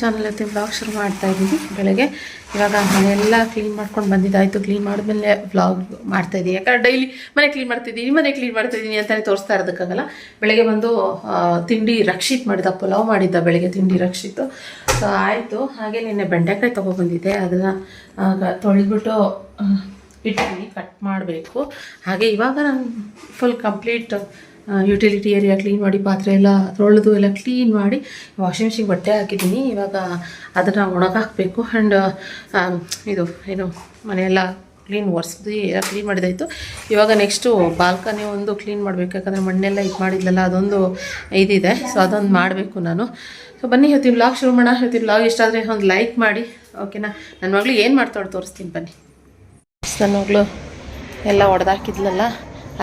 Channel ಇವತ್ತು blog ಶುರು ಮಾಡ್ತಾ ಇದ್ದೀನಿ ಬೆಳಗ್ಗೆ. ಇವಾಗ ಮನೆಯೆಲ್ಲ ಕ್ಲೀನ್ ಮಾಡ್ಕೊಂಡು ಬಂದಿದ್ದಾಯಿತು. ಕ್ಲೀನ್ ಮಾಡಿದ್ಮೇಲೆ ಮಾಡ್ತಾ ಇದ್ದೀನಿ. ಯಾಕಂದ್ರೆ ಡೈಲಿ ಮನೆ ಕ್ಲೀನ್ ಮಾಡ್ತಿದ್ದೀನಿ, ಮನೆ ಕ್ಲೀನ್ ಮಾಡ್ತಾ ಇದ್ದೀನಿ ಅಂತಲೇ ತೋರಿಸ್ತಾ ಇರೋದಕ್ಕಾಗಲ್ಲ. ಬೆಳಗ್ಗೆ ಬಂದು ತಿಂಡಿ ರಕ್ಷಿತ್ ಮಾಡಿದ, ಪಲಾವ್ ಮಾಡಿದ್ದ ಬೆಳಗ್ಗೆ ತಿಂಡಿ ರಕ್ಷಿತ್. ಸೊ ಆಯಿತು. ಹಾಗೆ ನಿನ್ನೆ ಬೆಂಡೆಕಾಯಿ ತೊಗೊಬಂದಿದ್ದೆ. ಅದನ್ನು ತೊಳೆದ್ಬಿಟ್ಟು ಇಟ್ಟಿದ್ದೀನಿ ಕಟ್ ಮಾಡಬೇಕು. ಹಾಗೆ ಇವಾಗ ನಾನು full complete utility area clean ಮಾಡಿ, ಪಾತ್ರೆ ಎಲ್ಲ ತೊಳೆದು ಎಲ್ಲ ಕ್ಲೀನ್ ಮಾಡಿ ವಾಷಿಂಗ್ ಮಿಷಿನ್ ಬಟ್ಟೆ ಹಾಕಿದ್ದೀನಿ. ಇವಾಗ ಅದನ್ನು ಒಣಗಾಕಬೇಕು. ಆ್ಯಂಡ್ ಇದು, ಏನು, ಮನೆಯೆಲ್ಲ ಕ್ಲೀನ್ ಒರೆಸ್ದು, ಎಲ್ಲ ಕ್ಲೀನ್ ಮಾಡಿದಾಯಿತು. ಇವಾಗ ನೆಕ್ಸ್ಟು ಬಾಲ್ಕನಿ ಒಂದು ಕ್ಲೀನ್ ಮಾಡಬೇಕು. ಯಾಕಂದರೆ ಮಣ್ಣೆಲ್ಲ ಇದು ಮಾಡಿದ್ಲಲ್ಲ, ಅದೊಂದು ಇದಿದೆ. ಸೊ ಅದೊಂದು ಮಾಡಬೇಕು ನಾನು. ಸೊ ಬನ್ನಿ ಇವತ್ತಿನ ಲಾಗ್ ಶುರು ಮಾಡೋಣ. ಲಾಗ್ ಇಷ್ಟ ಆದರೆ ಒಂದು ಲೈಕ್ ಮಾಡಿ. ಓಕೆನಾ ನನ್ನ ಮಗಳು ಏನು ಮಾಡ್ತಾಳೆ ತೋರಿಸ್ತೀನಿ ಬನ್ನಿ. ನನ್ನ ಮಗಳು ಎಲ್ಲ ಒಡೆದಾಕಿದ್ಲಲ್ಲ,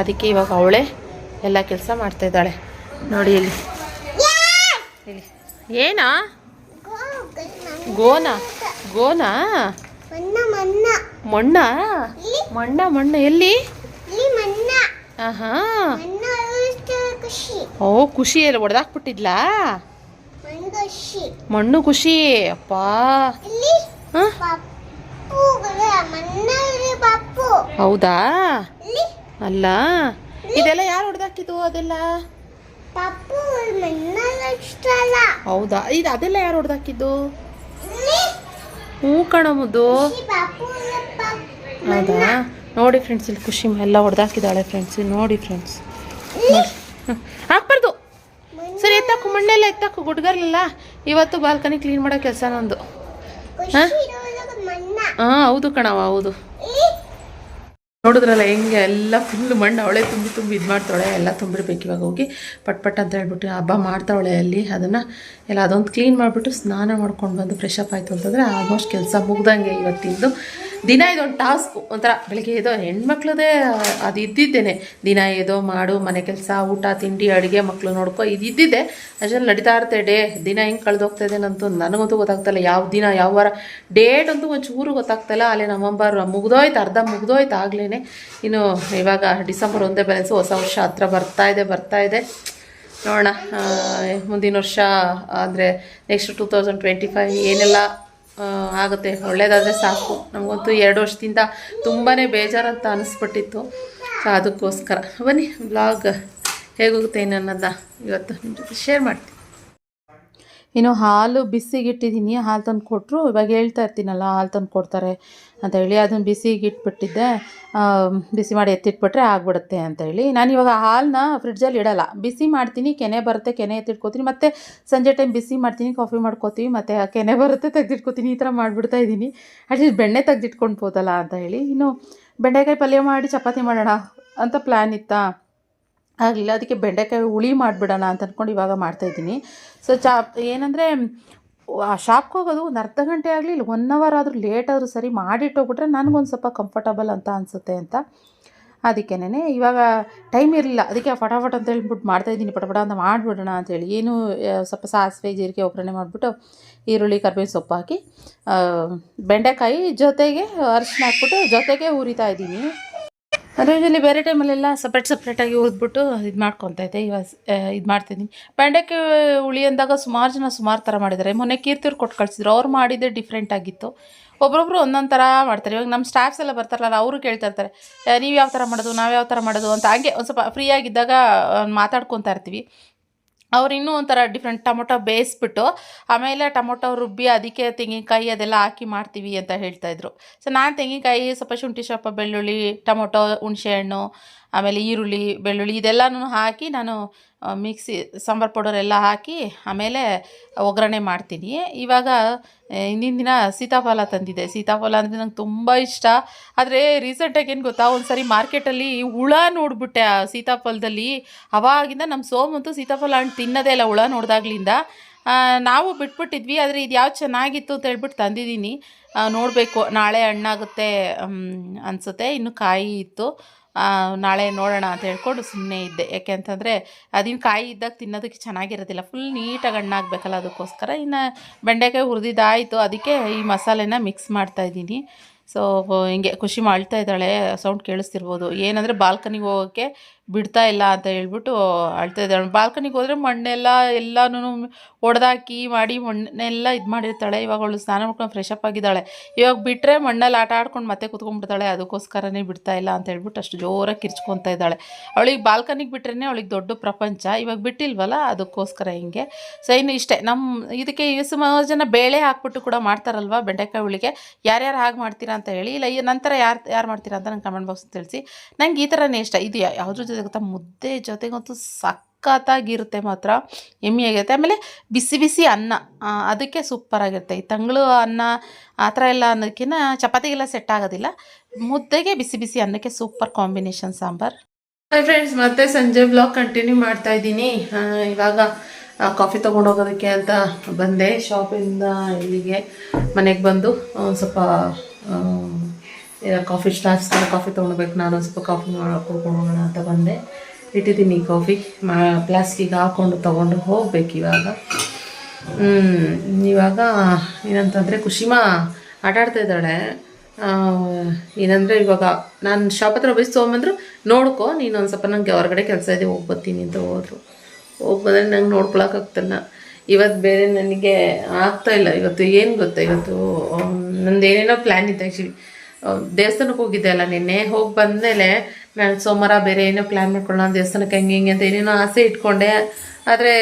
ಅದಕ್ಕೆ ಇವಾಗ ಅವಳೇ ಎಲ್ಲ ಕೆಲಸ ಮಾಡ್ತಾ ಇದ್ದಾಳೆ. ನೋಡಿ ಇಲ್ಲಿ. ಇಲ್ಲಿ. ಏನಾ? ಗೋನ? ಗೋನಾ? ಮಣ್ಣ? ಮಣ್ಣ ಮಣ್ಣ. ಎಲ್ಲಿ? ಓ ಖುಷಿ ಎಲ್ಲ ಹೊಡೆದಾಕ್ಬಿಟ್ಟಿದ್ಲಾ ಮಣ್ಣ ಖುಷಿ. ಅಪ್ಪ. ಹೌದಾ? ಅಲ್ಲ? ಇದೆಲ್ಲ ಯಾರು ಹೊಡೆದಾಕಿದ್ದು ಅದೆಲ್ಲ? ಹೌದಾ? ಇದು ಅದೆಲ್ಲ ಯಾರು ಹೊಡೆದಾಕಿದ್ದು? ಹ್ಞೂ ಕಣಮುದು ಈ ಪಪ್ಪು ಪಪ್ಪು ಹೌದಾ? ನೋಡಿ ಫ್ರೆಂಡ್ಸ್ ಇಲ್ಲಿ ಖುಷಿ ಎಲ್ಲ ಹೊಡೆದಾಕಿದ್ದಾಳೆ ಫ್ರೆಂಡ್ಸ್ ನೋಡಿ ಫ್ರೆಂಡ್ಸ್. ಹಾಕ್ಬಾರ್ದು. ಸರಿ ಎತ್ತಾಕು ಮಣ್ಣೆಲ್ಲ ಎತ್ತಾಕು ಗುಡ್ಗರ್ಲಿಲ್ಲ. ಇವತ್ತು ಬಾಲ್ಕನಿ ಕ್ಲೀನ್ ಮಾಡೋ ಕೆಲಸ ನಂದು ಹಾಂ? ಹೌದು ಕಣವ ಹೌದು. ನೋಡಿದ್ರಲ್ಲ ಹೆಂಗೆ ಎಲ್ಲ ಫುಲ್ ಮಣ್ಣು ಅವಳೆ ತುಂಬಿ ತುಂಬಿ ಇದು ಮಾಡ್ತಾಳೆ ಎಲ್ಲ ತುಂಬಿರ್ಬೇಕು ಇವಾಗ ಹೋಗಿ. ಪಟ್ ಪಟ್ ಅಂತ ಹೇಳ್ಬಿಟ್ಟು ಹಬ್ಬ ಮಾಡ್ತಾವಳೆ ಅಲ್ಲಿ, ಅದನ್ನು ಎಲ್ಲ ಅದೊಂದು ಕ್ಲೀನ್ ಮಾಡಿಬಿಟ್ಟು ಸ್ನಾನ ಮಾಡ್ಕೊಂಡು ಬಂದು ಫ್ರೆಶ್ ಅಪ್ ಆಯಿತು ಅಂತಂದರೆ ಆಲ್ಮೋಸ್ಟ್ ಕೆಲಸ ಮುಗ್ದಂಗೆ ಇವತ್ತಿಂದು. ದಿನ ಇದೊಂದು ಟಾಸ್ಕು, ಒಂಥರ ಬೆಳಗ್ಗೆ ಏದೋ ಹೆಣ್ಮಕ್ಳದೇ ಅದು ಇದ್ದಿದ್ದೇನೆ. ದಿನ ಏದೋ ಮಾಡು, ಮನೆ ಕೆಲಸ, ಊಟ, ತಿಂಡಿ, ಅಡುಗೆ ಮಕ್ಕಳು ನೋಡ್ಕೊ ಇದು ಇದ್ದಿದ್ದೆ. ಅಷ್ಟೇ ನಡೀತಾ ಇರ್ತೆ ಡೇ. ದಿನ ಹೆಂಗೆ ಕಳೆದೋಗ್ತಾ ನನಗಂತೂ ಗೊತ್ತಾಗ್ತಾಯಿಲ್ಲ ಯಾವ ದಿನ, ಯಾವ ವಾರ. ಡೇಟ್ ಅಂತೂ ಒಂಚೂರು ಗೊತ್ತಾಗ್ತಾಯಿಲ್ಲ ಅಲ್ಲಿ ನವಂಬರ್ ಮುಗ್ದೋಯ್ತು, ಅರ್ಧ ಮುಗ್ದೋಯ್ತು ಆಗ್ಲೇ ಇನ್ನು ಇವಾಗ ಡಿಸೆಂಬರ್ ಒಂದೇ ಬ್ಯಾಲೆನ್ಸು ಹೊಸ ವರ್ಷ ಹತ್ರ ಬರ್ತಾ ಇದೆ ಬರ್ತಾ ಇದೆ. ನೋಡೋಣ ಮುಂದಿನ ವರ್ಷ, ಅಂದರೆ next two thousand twenty five ಏನೆಲ್ಲ ಆಗುತ್ತೆ. ಒಳ್ಳೇದಾದರೆ ಸಾಕು. ನಮಗಂತೂ ಎರಡು ವರ್ಷದಿಂದ ತುಂಬಾ ಬೇಜಾರಂತ ಅನಿಸ್ಬಿಟ್ಟಿತ್ತು. ಸೊ, ಅದಕ್ಕೋಸ್ಕರ. ಬನ್ನಿ ಬ್ಲಾಗ್ ಹೇಗೋಗುತ್ತೆ ಅನ್ನೋದನ್ನ ಇವತ್ತು ನಿಮ್ಮ ಜೊತೆ ಶೇರ್ ಮಾಡ್ತೀನಿ. ಇನ್ನು ಹಾಲು ಬಿಸಿಗೆ ಇಟ್ಟಿದ್ದೀನಿ ಹಾಲು ತಂದು ಕೊಟ್ಟರು ಇವಾಗ ಹೇಳ್ತಾ ಇರ್ತೀನಲ್ಲ, ಹಾಲು ತಂದು ಕೊಡ್ತಾರೆ ಅಂತ ಹೇಳಿ ಅದನ್ನು ಬಿಸಿಗೆ ಇಟ್ಬಿಟ್ಟಿದ್ದೆ ಬಿಸಿ ಮಾಡಿ ಎತ್ತಿಟ್ಬಿಟ್ರೆ ಆಗ್ಬಿಡುತ್ತೆ ಅಂತ ಹೇಳಿ. ನಾನು ಇವಾಗ ಹಾಲನ್ನ ಫ್ರಿಡ್ಜಲ್ಲಿ ಇಡಲ್ಲ. ಬಿಸಿ ಮಾಡ್ತೀನಿ, ಕೆನೆ ಬರುತ್ತೆ, ಕೆನೆ ಎತ್ತಿಟ್ಕೋತೀನಿ. ಮತ್ತು ಸಂಜೆ ಟೈಮ್ ಬಿಸಿ ಮಾಡ್ತೀನಿ, ಕಾಫಿ ಮಾಡ್ಕೋತೀವಿ, ಮತ್ತು ಕೆನೆ ಬರುತ್ತೆ, ತೆಗೆದಿಟ್ಕೋತೀನಿ, ಈ ಥರ ಮಾಡಿಬಿಡ್ತಾ ಇದ್ದೀನಿ. ಅಟ್ಲೀಸ್ಟ್ ಬೆಣ್ಣೆ ತೆಗೆದಿಟ್ಕೊಳ್ಬೋದಲ್ಲ ಅಂತ ಹೇಳಿ. ಇನ್ನು ಬೆಂಡೆಕಾಯಿ ಪಲ್ಯ ಮಾಡಿ ಚಪಾತಿ ಮಾಡೋಣ ಅಂತ ಪ್ಲ್ಯಾನ್ ಇತ್ತಾ? ಆಗಲಿಲ್ಲ, ಅದಕ್ಕೆ ಬೆಂಡೆಕಾಯಿ ಹುಳಿ ಮಾಡಿಬಿಡೋಣ ಅಂತ ಅಂದ್ಕೊಂಡು ಇವಾಗ ಮಾಡ್ತಾಯಿದ್ದೀನಿ ಸೊ ಚಾ, ಏನಂದರೆ, ಆ ಶಾಪ್ಗೆ ಹೋಗೋದು ಒಂದು ಅರ್ಧ ಗಂಟೆ ಆಗಲಿ ಇಲ್ಲ ಒನ್ ಅವರ್ ಆದರೂ ಲೇಟ್ ಆದರೂ ಸರಿ ಮಾಡಿಟ್ಟೋಗ್ಬಿಟ್ರೆ ನನಗೊಂದು ಸ್ವಲ್ಪ ಕಂಫರ್ಟಬಲ್ ಅಂತ ಅನಿಸುತ್ತೆ ಅಂತ. ಅದಕ್ಕೇನೆ ಇವಾಗ ಟೈಮ್ ಇರಲಿಲ್ಲ, ಅದಕ್ಕೆ ಫಟಾಫಟ್ ಅಂತ ಹೇಳ್ಬಿಟ್ಟು ಮಾಡ್ತಾಯಿದ್ದೀನಿ ಪಟಪಟ ಅಂತ ಮಾಡಿಬಿಡೋಣ ಅಂತೇಳಿ ಏನು ಸ್ವಲ್ಪ ಸಾಸಿವೆ, ಜೀರಿಗೆ ಒಗ್ಗರಣೆ ಮಾಡಿಬಿಟ್ಟು ಈರುಳ್ಳಿ, ಕರ್ಬೇವಿನ ಸೊಪ್ಪು ಹಾಕಿ ಬೆಂಡೆಕಾಯಿ ಜೊತೆಗೆ ಅರಿಶಿನ ಹಾಕ್ಬಿಟ್ಟು ಜೊತೆಗೆ ಹುರಿತಾ ಇದ್ದೀನಿ. ಯೂಶಲಿ ಬೇರೆ ಟೈಮಲ್ಲೆಲ್ಲ ಸಪ್ರೇಟ್ ಸಪ್ರೇಟಾಗಿ ಹುರಿದ್ಬಿಟ್ಟು ಇದು ಮಾಡ್ಕೊತಾ ಇದ್ದೆ. ಇವಾಗ ಇದು ಮಾಡ್ತಿದ್ದೀನಿ ಬೆಂಡೆಕಾಯಿ ಹುಳಿ ಅಂದಾಗ ಸುಮಾರು ಜನ ಸುಮಾರು ಥರ ಮಾಡಿದ್ದಾರೆ. ಮೊನ್ನೆ ಕೀರ್ತಿಯವ್ರು ಕೊಟ್ಟು ಕಳಿಸಿದ್ರು. ಅವ್ರು ಮಾಡಿದ್ದೆ ಡಿಫ್ರೆಂಟ್ ಆಗಿತ್ತು. ಒಬ್ಬೊಬ್ರು ಒಂದೊಂದು ಥರ ಮಾಡ್ತಾರೆ. ಇವಾಗ ನಮ್ಮ ಸ್ಟಾಫ್ಸ್ ಎಲ್ಲ ಬರ್ತಾರಲ್ಲ ಅವರು ಕೇಳ್ತಾ ಇರ್ತಾರೆ ನೀವು ಯಾವ ಥರ ಮಾಡೋದು, ನಾವು ಯಾವ ಥರ ಮಾಡೋದು ಅಂತ. ಹಂಗೆ ಒಂದು ಸ್ವಲ್ಪ ಫ್ರೀ ಆಗಿದ್ದಾಗ ಮಾತಾಡ್ಕೊತಾ ಇರ್ತೀವಿ. ಅವ್ರು ಇನ್ನೂ ಒಂಥರ ಡಿಫ್ರೆಂಟ್ ಟೊಮೊಟೊ ಬೇಯಿಸ್ಬಿಟ್ಟು, ಆಮೇಲೆ ಟೊಮೊಟೊ, ರುಬ್ಬಿ ಅದಕ್ಕೆ ತೆಂಗಿನಕಾಯಿ ಅದೆಲ್ಲ ಹಾಕಿ ಮಾಡ್ತೀವಿ ಅಂತ ಹೇಳ್ತಾಯಿದ್ರು ಸೊ ನಾನು ತೆಂಗಿನಕಾಯಿ ಸ್ವಲ್ಪ ಶುಂಠಿ, ಸ್ವಲ್ಪ ಬೆಳ್ಳುಳ್ಳಿ, ಟೊಮೊಟೊ ಹುಣಸೆಹಣ್ಣು ಆಮೇಲೆ ಈರುಳ್ಳಿ, ಬೆಳ್ಳುಳ್ಳಿ ಇದೆಲ್ಲನೂ ಹಾಕಿ ನಾನು ಮಿಕ್ಸಿ ಸಾಂಬಾರು ಪೌಡರ್ ಎಲ್ಲ ಹಾಕಿ ಆಮೇಲೆ ಒಗ್ಗರಣೆ ಮಾಡ್ತೀನಿ. ಇವಾಗ ಹಿಂದಿನ ದಿನ ಸೀತಾಫಲ ತಂದಿದೆ ಸೀತಾಫಲ ಅಂದರೆ ನಂಗೆ ತುಂಬ ಇಷ್ಟ. ಆದರೆ ರೀಸೆಂಟಾಗಿ ಏನು ಗೊತ್ತಾ? ಒಂದು ಸಾರಿ ಮಾರ್ಕೆಟಲ್ಲಿ ಹುಳ ನೋಡಿಬಿಟ್ಟೆ ಆ ಸೀತಾಫಲದಲ್ಲಿ. ಅವಾಗಿಂದ ನಮ್ಮ ಸೋಮಂತೂ ಸೀತಾಫಲ ಹಣ್ಣು ತಿನ್ನೋದೇ ಇಲ್ಲ ಹುಳ ನೋಡಿದಾಗ್ಲಿಂದ. ನಾವು ಬಿಟ್ಬಿಟ್ಟಿದ್ವಿ, ಆದರೆ ಇದು ಯಾವ ಚೆನ್ನಾಗಿತ್ತು ಅಂತ ಹೇಳ್ಬಿಟ್ಟು ತಂದಿದ್ದೀನಿ. ನೋಡಬೇಕು, ನಾಳೆ ಹಣ್ಣಾಗುತ್ತೆ ಅನಿಸುತ್ತೆ. ಇನ್ನು ಕಾಯಿ ಇತ್ತು. ನಾಳೆ ನೋಡೋಣ ಅಂತ ಹೇಳ್ಕೊಂಡು ಸುಮ್ಮನೆ ಇದ್ದೆ. ಯಾಕೆ ಅಂತಂದರೆ ಅದಿನ ಕಾಯಿ ಇದ್ದಾಗ ತಿನ್ನೋದಕ್ಕೆ ಚೆನ್ನಾಗಿರೋದಿಲ್ಲ. ಫುಲ್ ನೀಟಾಗಿ ಹಣ್ಣಾಗಬೇಕಲ್ಲ ಅದಕ್ಕೋಸ್ಕರ. ಇನ್ನು ಬೆಂಡೆಕಾಯಿ ಹುರಿದಿದ್ದಾಯಿತು. ಅದಕ್ಕೆ ಈ ಮಸಾಲೆನ ಮಿಕ್ಸ್ ಮಾಡ್ತಾ ಇದ್ದೀನಿ. ಸೊ ಹಿಂಗೆ ಖುಷಿ ಮಾಡ್ತಾ ಇದ್ದಾಳೆ. ಸೌಂಡ್ ಕೇಳಿಸ್ತಿರ್ಬೋದು. ಏನಂದರೆ ಬಾಲ್ಕನಿಗೆ ಹೋಗೋಕ್ಕೆ ಬಿಡ್ತಾ ಇಲ್ಲ ಅಂತ ಹೇಳ್ಬಿಟ್ಟು ಅಳ್ತಾ ಇದ್ದಾಳೆ. ಬಾಲ್ಕನಿಗೆ ಹೋದರೆ ಮಣ್ಣೆಲ್ಲ ಎಲ್ಲಾನು ಒಡೆದಾಕಿ ಮಾಡಿ ಮಣ್ಣೆಲ್ಲ ಇದು ಮಾಡಿರ್ತಾಳೆ. ಇವಾಗ ಅವಳು ಸ್ನಾನ ಮಾಡ್ಕೊಂಡು ಫ್ರೆಶ್ ಅಪ್ ಆಗಿದ್ದಾಳೆ. ಇವಾಗ ಬಿಟ್ಟರೆ ಮಣ್ಣಲ್ಲಿ ಆಟ ಆಡ್ಕೊಂಡು ಮತ್ತೆ ಕುತ್ಕೊಂಡ್ಬಿಡ್ತಾಳೆ. ಅದಕ್ಕೋಸ್ಕರನೇ ಬಿಡ್ತಾ ಇಲ್ಲ ಅಂತ ಹೇಳ್ಬಿಟ್ಟು ಅಷ್ಟು ಜೋರಾಗಿ ಕಿರ್ಚ್ಕೊತಾ ಇದ್ದಾಳೆ. ಅವಳಿಗೆ ಬಾಲ್ಕನಿಗೆ ಬಿಟ್ರೇ ಅವಳಿಗೆ ದೊಡ್ಡ ಪ್ರಪಂಚ. ಇವಾಗ ಬಿಟ್ಟಿಲ್ವಲ್ಲ, ಅದಕ್ಕೋಸ್ಕರ ಹಿಂಗೆ. ಸೊ ಇನ್ನು ಇಷ್ಟೇ. ನಮ್ಮ ಇದಕ್ಕೆ ಸುಮಾರು ಜನ ಬೇಳೆ ಹಾಕ್ಬಿಟ್ಟು ಕೂಡ ಮಾಡ್ತಾರಲ್ವ ಬೆಂಡೆಕಾಯಿ ಹುಳಿಗೆ? ಯಾರ್ಯಾರು ಹಾಗೆ ಮಾಡ್ತೀರಾ ಅಂತ ಹೇಳಿ, ಇಲ್ಲ ನಂತರ ಯಾರು ಯಾರು ಮಾಡ್ತೀರಾ ಅಂತ ನಂಗೆ ಕಮೆಂಟ್ ಬಾಕ್ಸ್ ತಿಳಿಸಿ. ನಂಗೆ ಈ ಥರನೇ ಇಷ್ಟ. ಇದು ಯಾವುದ್ರ ಜೊತೆ ಗೊತ್ತಾ ಮುದ್ದೆ ಜೊತೆಗಂತೂ ಸಖತ್ತಾಗಿರುತ್ತೆ ಮಾತ್ರ ಆಗಿರುತ್ತೆ. ಆಮೇಲೆ ಬಿಸಿ ಬಿಸಿ ಅನ್ನ ಅದಕ್ಕೆ ಸೂಪರಾಗಿರುತ್ತೆ ಈ ತಂಗಳು ಅನ್ನ ಆ ಥರ ಎಲ್ಲ ಅನ್ನೋದಕ್ಕಿಂತ ಚಪಾತಿಗೆಲ್ಲ ಸೆಟ್ ಆಗೋದಿಲ್ಲ. ಮುದ್ದೆಗೆ ಬಿಸಿ ಬಿಸಿ ಅನ್ನಕ್ಕೆ super combination sambar. Hi friends ಮತ್ತೆ ಸಂಜೆ ಬ್ಲಾಗ್ ಕಂಟಿನ್ಯೂ ಮಾಡ್ತಾ ಇದ್ದೀನಿ. ಇವಾಗ ಕಾಫಿ ತೊಗೊಂಡೋಗೋದಕ್ಕೆ ಅಂತ ಬಂದೆ. ಶಾಪಿಂದ ಇಲ್ಲಿಗೆ ಮನೆಗೆ ಬಂದು ಸ್ವಲ್ಪ ಕಾಫಿ ಸ್ಟಾರ್ಸ್ ಕಾಫಿ ತೊಗೊಳ್ಬೇಕು ನಾನು ಸ್ವಲ್ಪ ಕಾಫಿ ಕುಡ್ಕೊಂಡೋಗೋಣ ಅಂತ ಬಂದೆ. ಇಟ್ಟಿದ್ದೀನಿ ಕಾಫಿ ಮಾ ಪ್ಲಾಸ್ಟಿಕ್ ಹಾಕ್ಕೊಂಡು ತೊಗೊಂಡು ಹೋಗ್ಬೇಕು ಇವಾಗ. ಇವಾಗ ಏನಂತಂದರೆ ಕುಶಿಮಾ ಆಟ ಆಡ್ತಾ ಇದ್ದಾಳೆ ಏನಂದರೆ ಇವಾಗ ನಾನು ಶಾಪ್ ಹತ್ರ ಬಯಸ್ ತೊಗೊಂಬಂದ್ರು ನೋಡ್ಕೊ, ನೀನು ಒಂದು ಸ್ವಲ್ಪ ನನಗೆ ಹೊರಗಡೆ ಕೆಲಸ ಇದೆ, ಹೋಗಿ ಬರ್ತೀನಿ ಅಂತ ಹೋದ್ರು. ಹೋಗಿ ಬಂದರೆ ನಂಗೆ ನೋಡ್ಕೊಳಕ್ಕಾಗ್ತಲ್ಲ ಇವತ್ತು ಬೇರೆ ನನಗೆ ಆಗ್ತಾ ಇಲ್ಲ. ಇವತ್ತು ಏನು ಗೊತ್ತಾ? ಇವತ್ತು ನಂದು ಏನೇನೋ ಪ್ಲ್ಯಾನ್ ಇತ್ತು ಆ್ಯಕ್ಚುಲಿ ದೇವಸ್ಥಾನಕ್ಕೆ ಹೋಗಿದ್ದೆ ಅಲ್ಲ ನಿನ್ನೆ. ಹೋಗಿ ಬಂದಮೇಲೆ ನಾನು ಸೋಮವಾರ ಬೇರೆ ಏನೋ ಪ್ಲ್ಯಾನ್ ಮಾಡ್ಕೊಳ್ಳೋಣ ದೇವಸ್ಥಾನಕ್ಕೆ ಹೆಂಗೆ ಹಿಂಗೆ ಅಂತ ಏನೇನೋ ಆಸೆ ಇಟ್ಕೊಂಡೆ. ಆದರೆ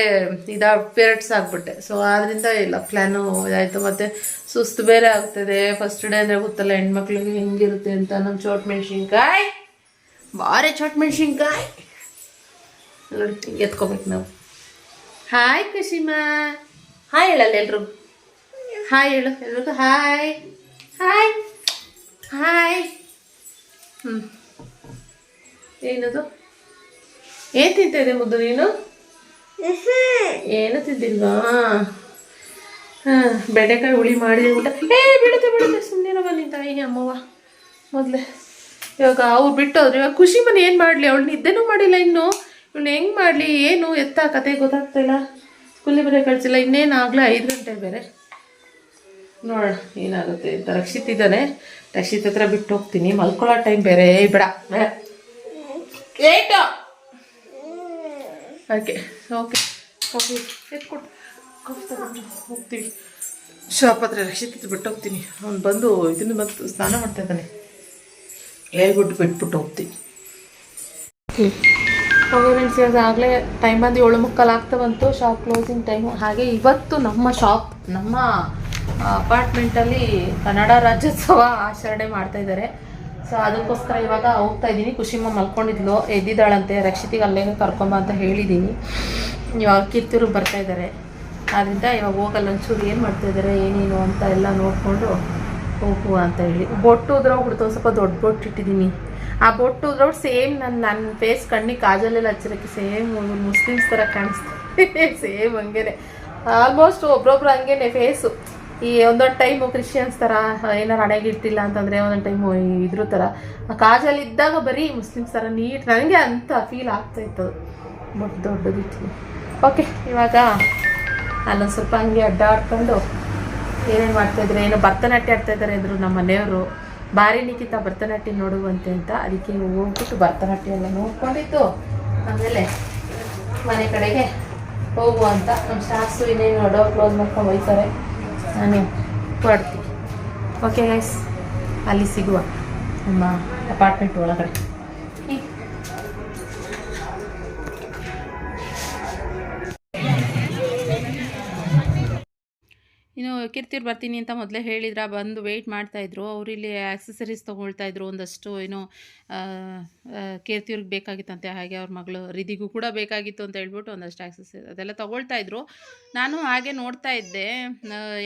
ಇದಾ ಪೇರೆಂಟ್ಸ್ ಆಗಿಬಿಟ್ಟೆ. ಸೊ ಆದ್ದರಿಂದ ಇಲ್ಲ ಪ್ಲ್ಯಾನು ಇದಾಯಿತು. ಮತ್ತು ಸುಸ್ತು ಬೇರೆ ಆಗ್ತದೆ. ಫಸ್ಟ್ ಡೇ ಅಂದರೆ ಗೊತ್ತಲ್ಲ, ಹೆಣ್ಮಕ್ಳಿಗೆ ಹೆಂಗಿರುತ್ತೆ ಅಂತ ನಮ್ಮ ಚೋಟ್ ಮೆಣಸಿನ್ಕಾಯಿ. ಭಾರಿ ಚೋಟ್ ಮೆಣಸಿನ್ಕಾಯಿ. ಎತ್ಕೋಬೇಕು ನಾವು. ಹಾಯ್ ಕುಶಿಮಾ ಹಾಯ್ ಹೇಳಲ್ಲ ಎಲ್ರಿಗೂ ಹಾಯ್ ಹೇಳು, ಎಲ್ರಿಗೂ ಹಾಯ್ ಹಾಯ್ ಹಾಯ್ ಹ್ಞೂ ಏನದು? ಏನು ತಿಂತಾ ಇದೆ ಮುದ್ದು ನೀನು? ಏನು ತಿಂದಿಲ್ವಾ? ಹಾಂ ಬೆಂಡೆಕಾಯಿ ಹುಳಿ ಮಾಡಿದೆ ಊಟ. ಏ ಬಿಡುತ್ತೆ ಬಿಡುತ್ತೆ. ಸುಮ್ಮನೆ ಬನ್ನಿ ತಾಯಿ ಅಮ್ಮವ್ವ ಮೊದಲೇ. ಇವಾಗ ಅವ್ರು ಬಿಟ್ಟೋದ್ರು. ಇವಾಗ ಖುಷಿ ಮನೆ ಏನು ಮಾಡಲಿ? ಅವಳು ನಿದ್ದೆನೂ ಮಾಡಿಲ್ಲ ಇನ್ನು. ಇವಳು ಹೆಂಗೆ ಮಾಡಲಿ? ಏನು? ಎತ್ತ ಕತೆ ಗೊತ್ತಾಗ್ತಿಲ್ಲ ಸ್ಕೂಲಿಗೆ ಬೇರೆ ಕಳಿಸಿಲ್ಲ. ಇನ್ನೇನು ಆಗಲೇ? ಐದು ಗಂಟೆ ಬೇರೆ. ನೋಡೋಣ ಏನಾಗುತ್ತೆ ಅಂತ. ರಕ್ಷಿತ್ ರಕ್ಷಿತ್ ಹತ್ರ ಬಿಟ್ಟು ಹೋಗ್ತೀನಿ. ಮಲ್ಕೊಳ್ಳೋ ಟೈಮ್ ಬೇರೆ ಬೇಡ. ಏಟು. ಓಕೆ ಓಕೆ ಕಾಫಿ ಎತ್ಕೊಟ್ಟು ಕಾಫಿ ತಗೊಂಡು ಹೋಗ್ತೀವಿ ಶಾಪ್ ಹತ್ರ ರಕ್ಷಿತ್ ಹತ್ರ ಬಿಟ್ಟು ಹೋಗ್ತೀನಿ. ಅವ್ನು ಬಂದು ಇದನ್ನು ಮತ್ತು ಸ್ನಾನ ಮಾಡ್ತಾ ಇದ್ದಾನೆ. ಹೇಳ್ಬಿಟ್ಟು ಬಿಟ್ಬಿಟ್ಟು ಹೋಗ್ತೀನಿ. ಓಕೆ ಫ್ರೆಂಡ್ಸ್ ಆಗಲೇ ಟೈಮ್ ಬಂದು ಏಳು ಮುಕ್ಕಾಲು ಆಗ್ತಾ ಬಂತು. ಶಾಪ್ ಕ್ಲೋಸಿಂಗ್ ಟೈಮು ಹಾಗೆ ಇವತ್ತು ನಮ್ಮ ಶಾಪ್ ನಮ್ಮ ಅಪಾರ್ಟ್ಮೆಂಟಲ್ಲಿ ಕನ್ನಡ ರಾಜ್ಯೋತ್ಸವ ಆಚರಣೆ ಮಾಡ್ತಾ ಇದ್ದಾರೆ. ಸೊ ಅದಕ್ಕೋಸ್ಕರ ಇವಾಗ ಹೋಗ್ತಾ ಇದ್ದೀನಿ. ಖುಷಿಮ್ಮ ಮಲ್ಕೊಂಡಿದ್ಲು. ಎದ್ದಿದ್ದಾಳಂತೆ. ರಕ್ಷಿತಿಗೆ ಅಲ್ಲೇ ಕರ್ಕೊಂಬ ಅಂತ ಹೇಳಿದ್ದೀನಿ. ಇವಾಗ ಕಿತ್ತೂರು ಬರ್ತಾ ಇದ್ದಾರೆ. ಆದ್ದರಿಂದ ಇವಾಗ ಹೋಗಲ್ಲ. ಒಂಚೂರು ಏನು ಮಾಡ್ತಾ ಇದ್ದಾರೆ, ಏನೇನು ಅಂತ ಎಲ್ಲ ನೋಡಿಕೊಂಡು ಹೋಗುವ ಅಂತ ಹೇಳಿ. ಬೊಟ್ಟು ಉದ್ರೋಗ್ಬಿಡ್ತು ಹೋಗ್ಬಿಡ್ತು ಸ್ವಲ್ಪ ದೊಡ್ಡ ಬೊಟ್ಟು ಇಟ್ಟಿದ್ದೀನಿ. ಆ ಬೊಟ್ಟು ಉದ್ರ ಸೇಮ್ ನನ್ನ ನನ್ನ ಫೇಸ್ ಕಣ್ಣಿಗೆ ಕಾಜಲೆಲ್ಲ ಹಚ್ಚಿರೋಕ್ಕೆ ಸೇಮ್ ಮುಸ್ಲಿಮ್ಸ್ ಥರ ಕಾಣಿಸ್ತು ಸೇಮ್ ಹಂಗೇನೆ. ಆಲ್ಮೋಸ್ಟ್ ಒಬ್ರೊಬ್ರು ಹಂಗೇನೆ ಫೇಸು ಈ ಒಂದೊಂದು ಟೈಮು ಕ್ರಿಶ್ಚಿಯನ್ಸ್ ಥರ ಏನಾರು ಹಣೆಗೆ ಇಟ್ಟಿಲ್ಲ ಅಂತಂದರೆ ಒಂದೊಂದು ಟೈಮು ಇದ್ರ ಥರ ಕಾಜಲ್ಲಿ ಕಾಜಲ್ ಇದ್ದಾಗ ಬರೀ ಮುಸ್ಲಿಮ್ಸ್ ಥರ ನೀಟ್ ನನಗೆ ಅಂತ ಫೀಲ್ ಆಗ್ತಾಯಿತ್ತು ಬಟ್ ದೊಡ್ಡದಿತ್ತು. ಓಕೆ ಇವಾಗ ಅಲ್ಲೊಂದು ಸ್ವಲ್ಪ ಹಂಗೆ ಅಡ್ಡಾಡ್ಕೊಂಡು ಏನೇನು ಮಾಡ್ತಾಯಿದ್ರು ಏನೋ ಭರತನಾಟ್ಯ ಆಡ್ತಾಯಿದ್ದಾರೆ ಅಂದರು ನಮ್ಮ ಮನೆಯವರು. ಭಾರಿ ನಿಖಿತ ಭರತನಾಟ್ಯ ನೋಡುವಂತೆ ಅಂತ ಅದಕ್ಕೆ ಹೋಗ್ಬಿಟ್ಟು ಭರತನಾಟ್ಯ ಎಲ್ಲ ನೋಡ್ಕೊಂಡಿತ್ತು ಆಮೇಲೆ ಮನೆ ಕಡೆಗೆ ಹೋಗುವಂತ ನಮ್ಮ ಸ್ಟಾಫ್ಸು ಇನ್ನೇನು ಡೋರ್ ಕ್ಲೋಸ್ ಮಾಡ್ಕೊಂಡು ಹೋಯ್ತಾರೆ ನಾನು ಕೊಡ್ತೀನಿ. ಓಕೆ ಗೈಸ್ ಅಲ್ಲಿ ಸಿಗುವ ನಮ್ಮ ಅಪಾರ್ಟ್ಮೆಂಟ್ ಒಳಗಡೆ. ಇನ್ನು ಕಿರ್ತಿರ್ ಬರ್ತೀನಿ ಅಂತ ಮೊದಲೇ ಹೇಳಿದ್ರ ಬಂದು ವೆಯ್ಟ್ ಮಾಡ್ತಾಯಿದ್ರು ಅವರು ಇಲ್ಲಿ ಆ್ಯಕ್ಸಸರೀಸ್ ತೊಗೊಳ್ತಾಯಿದ್ರು ಒಂದಷ್ಟು. ಏನು ಕೀರ್ತಿಯವ್ರಿಗೆ ಬೇಕಾಗಿತ್ತಂತೆ, ಹಾಗೆ ಅವ್ರ ಮಗಳು ರಿದಿಗೂ ಕೂಡ ಬೇಕಾಗಿತ್ತು ಅಂತ ಹೇಳ್ಬಿಟ್ಟು ಒಂದಷ್ಟು ಆ್ಯಕ್ಸಸ್ ಅದೆಲ್ಲ ತೊಗೊಳ್ತಾ ಇದ್ರು. ನಾನು ಹಾಗೆ ನೋಡ್ತಾ ಇದ್ದೆ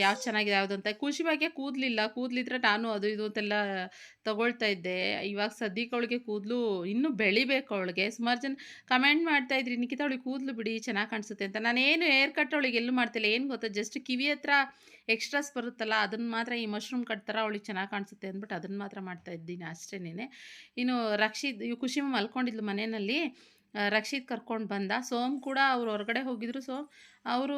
ಯಾವ್ದು ಚೆನ್ನಾಗಿದೆ, ಯಾವುದು ಅಂತ. ಖುಷಿ ಬಗ್ಗೆ ಕೂದಲಿಲ್ಲ, ಕೂದಲಿದ್ರೆ ನಾನು ಅದು ಇದು ಅಂತೆಲ್ಲ ತೊಗೊಳ್ತಾ ಇದ್ದೆ. ಇವಾಗ ಸದ್ಯಕ್ಕೆ ಅವಳಿಗೆ ಕೂದಲು ಇನ್ನೂ ಬೆಳಿಬೇಕು ಅವಳಿಗೆ. ಸುಮಾರು ಜನ ಕಮೆಂಟ್ ಮಾಡ್ತಾ ಇದ್ರಿ, ನಿಖಿತ, ಅವಳಿಗೆ ಕೂದಲು ಬಿಡಿ, ಚೆನ್ನಾಗಿ ಕಾಣಿಸುತ್ತೆ ಅಂತ. ನಾನೇನು ಹೇರ್ ಕಟ್ ಅವಳಿಗೆ ಎಲ್ಲೂ ಮಾಡ್ತಿಲ್ಲ. ಏನು ಗೊತ್ತಾ ಜಸ್ಟ್ ಕಿವಿ ಹತ್ರ ಎಕ್ಸ್ಟ್ರಾಸ್ ಬರುತ್ತಲ್ಲ ಅದನ್ನು ಮಾತ್ರ ಈ ಮಶ್ರೂಮ್ ಕಟ್ ಅವಳಿಗೆ ಚೆನ್ನಾಗಿ ಕಾಣಿಸುತ್ತೆ ಅಂದ್ಬಿಟ್ಟು ಅದನ್ನು ಮಾತ್ರ ಮಾಡ್ತಾ ಇದ್ದೀನಿ ಅಷ್ಟೇನೆ ಇನ್ನು ರಕ್ಷಿತ್ ಇವ್ ಖುಷಿ ಮಲ್ಕೊಂಡಿದ್ಲು ಮನೆಯಲ್ಲಿ. ರಕ್ಷಿತ್ ಕರ್ಕೊಂಡು ಬಂದ. ಸೋಮ್ ಕೂಡ ಅವ್ರು ಹೊರಗಡೆ ಹೋಗಿದ್ರು. ಸೊ ಅವರು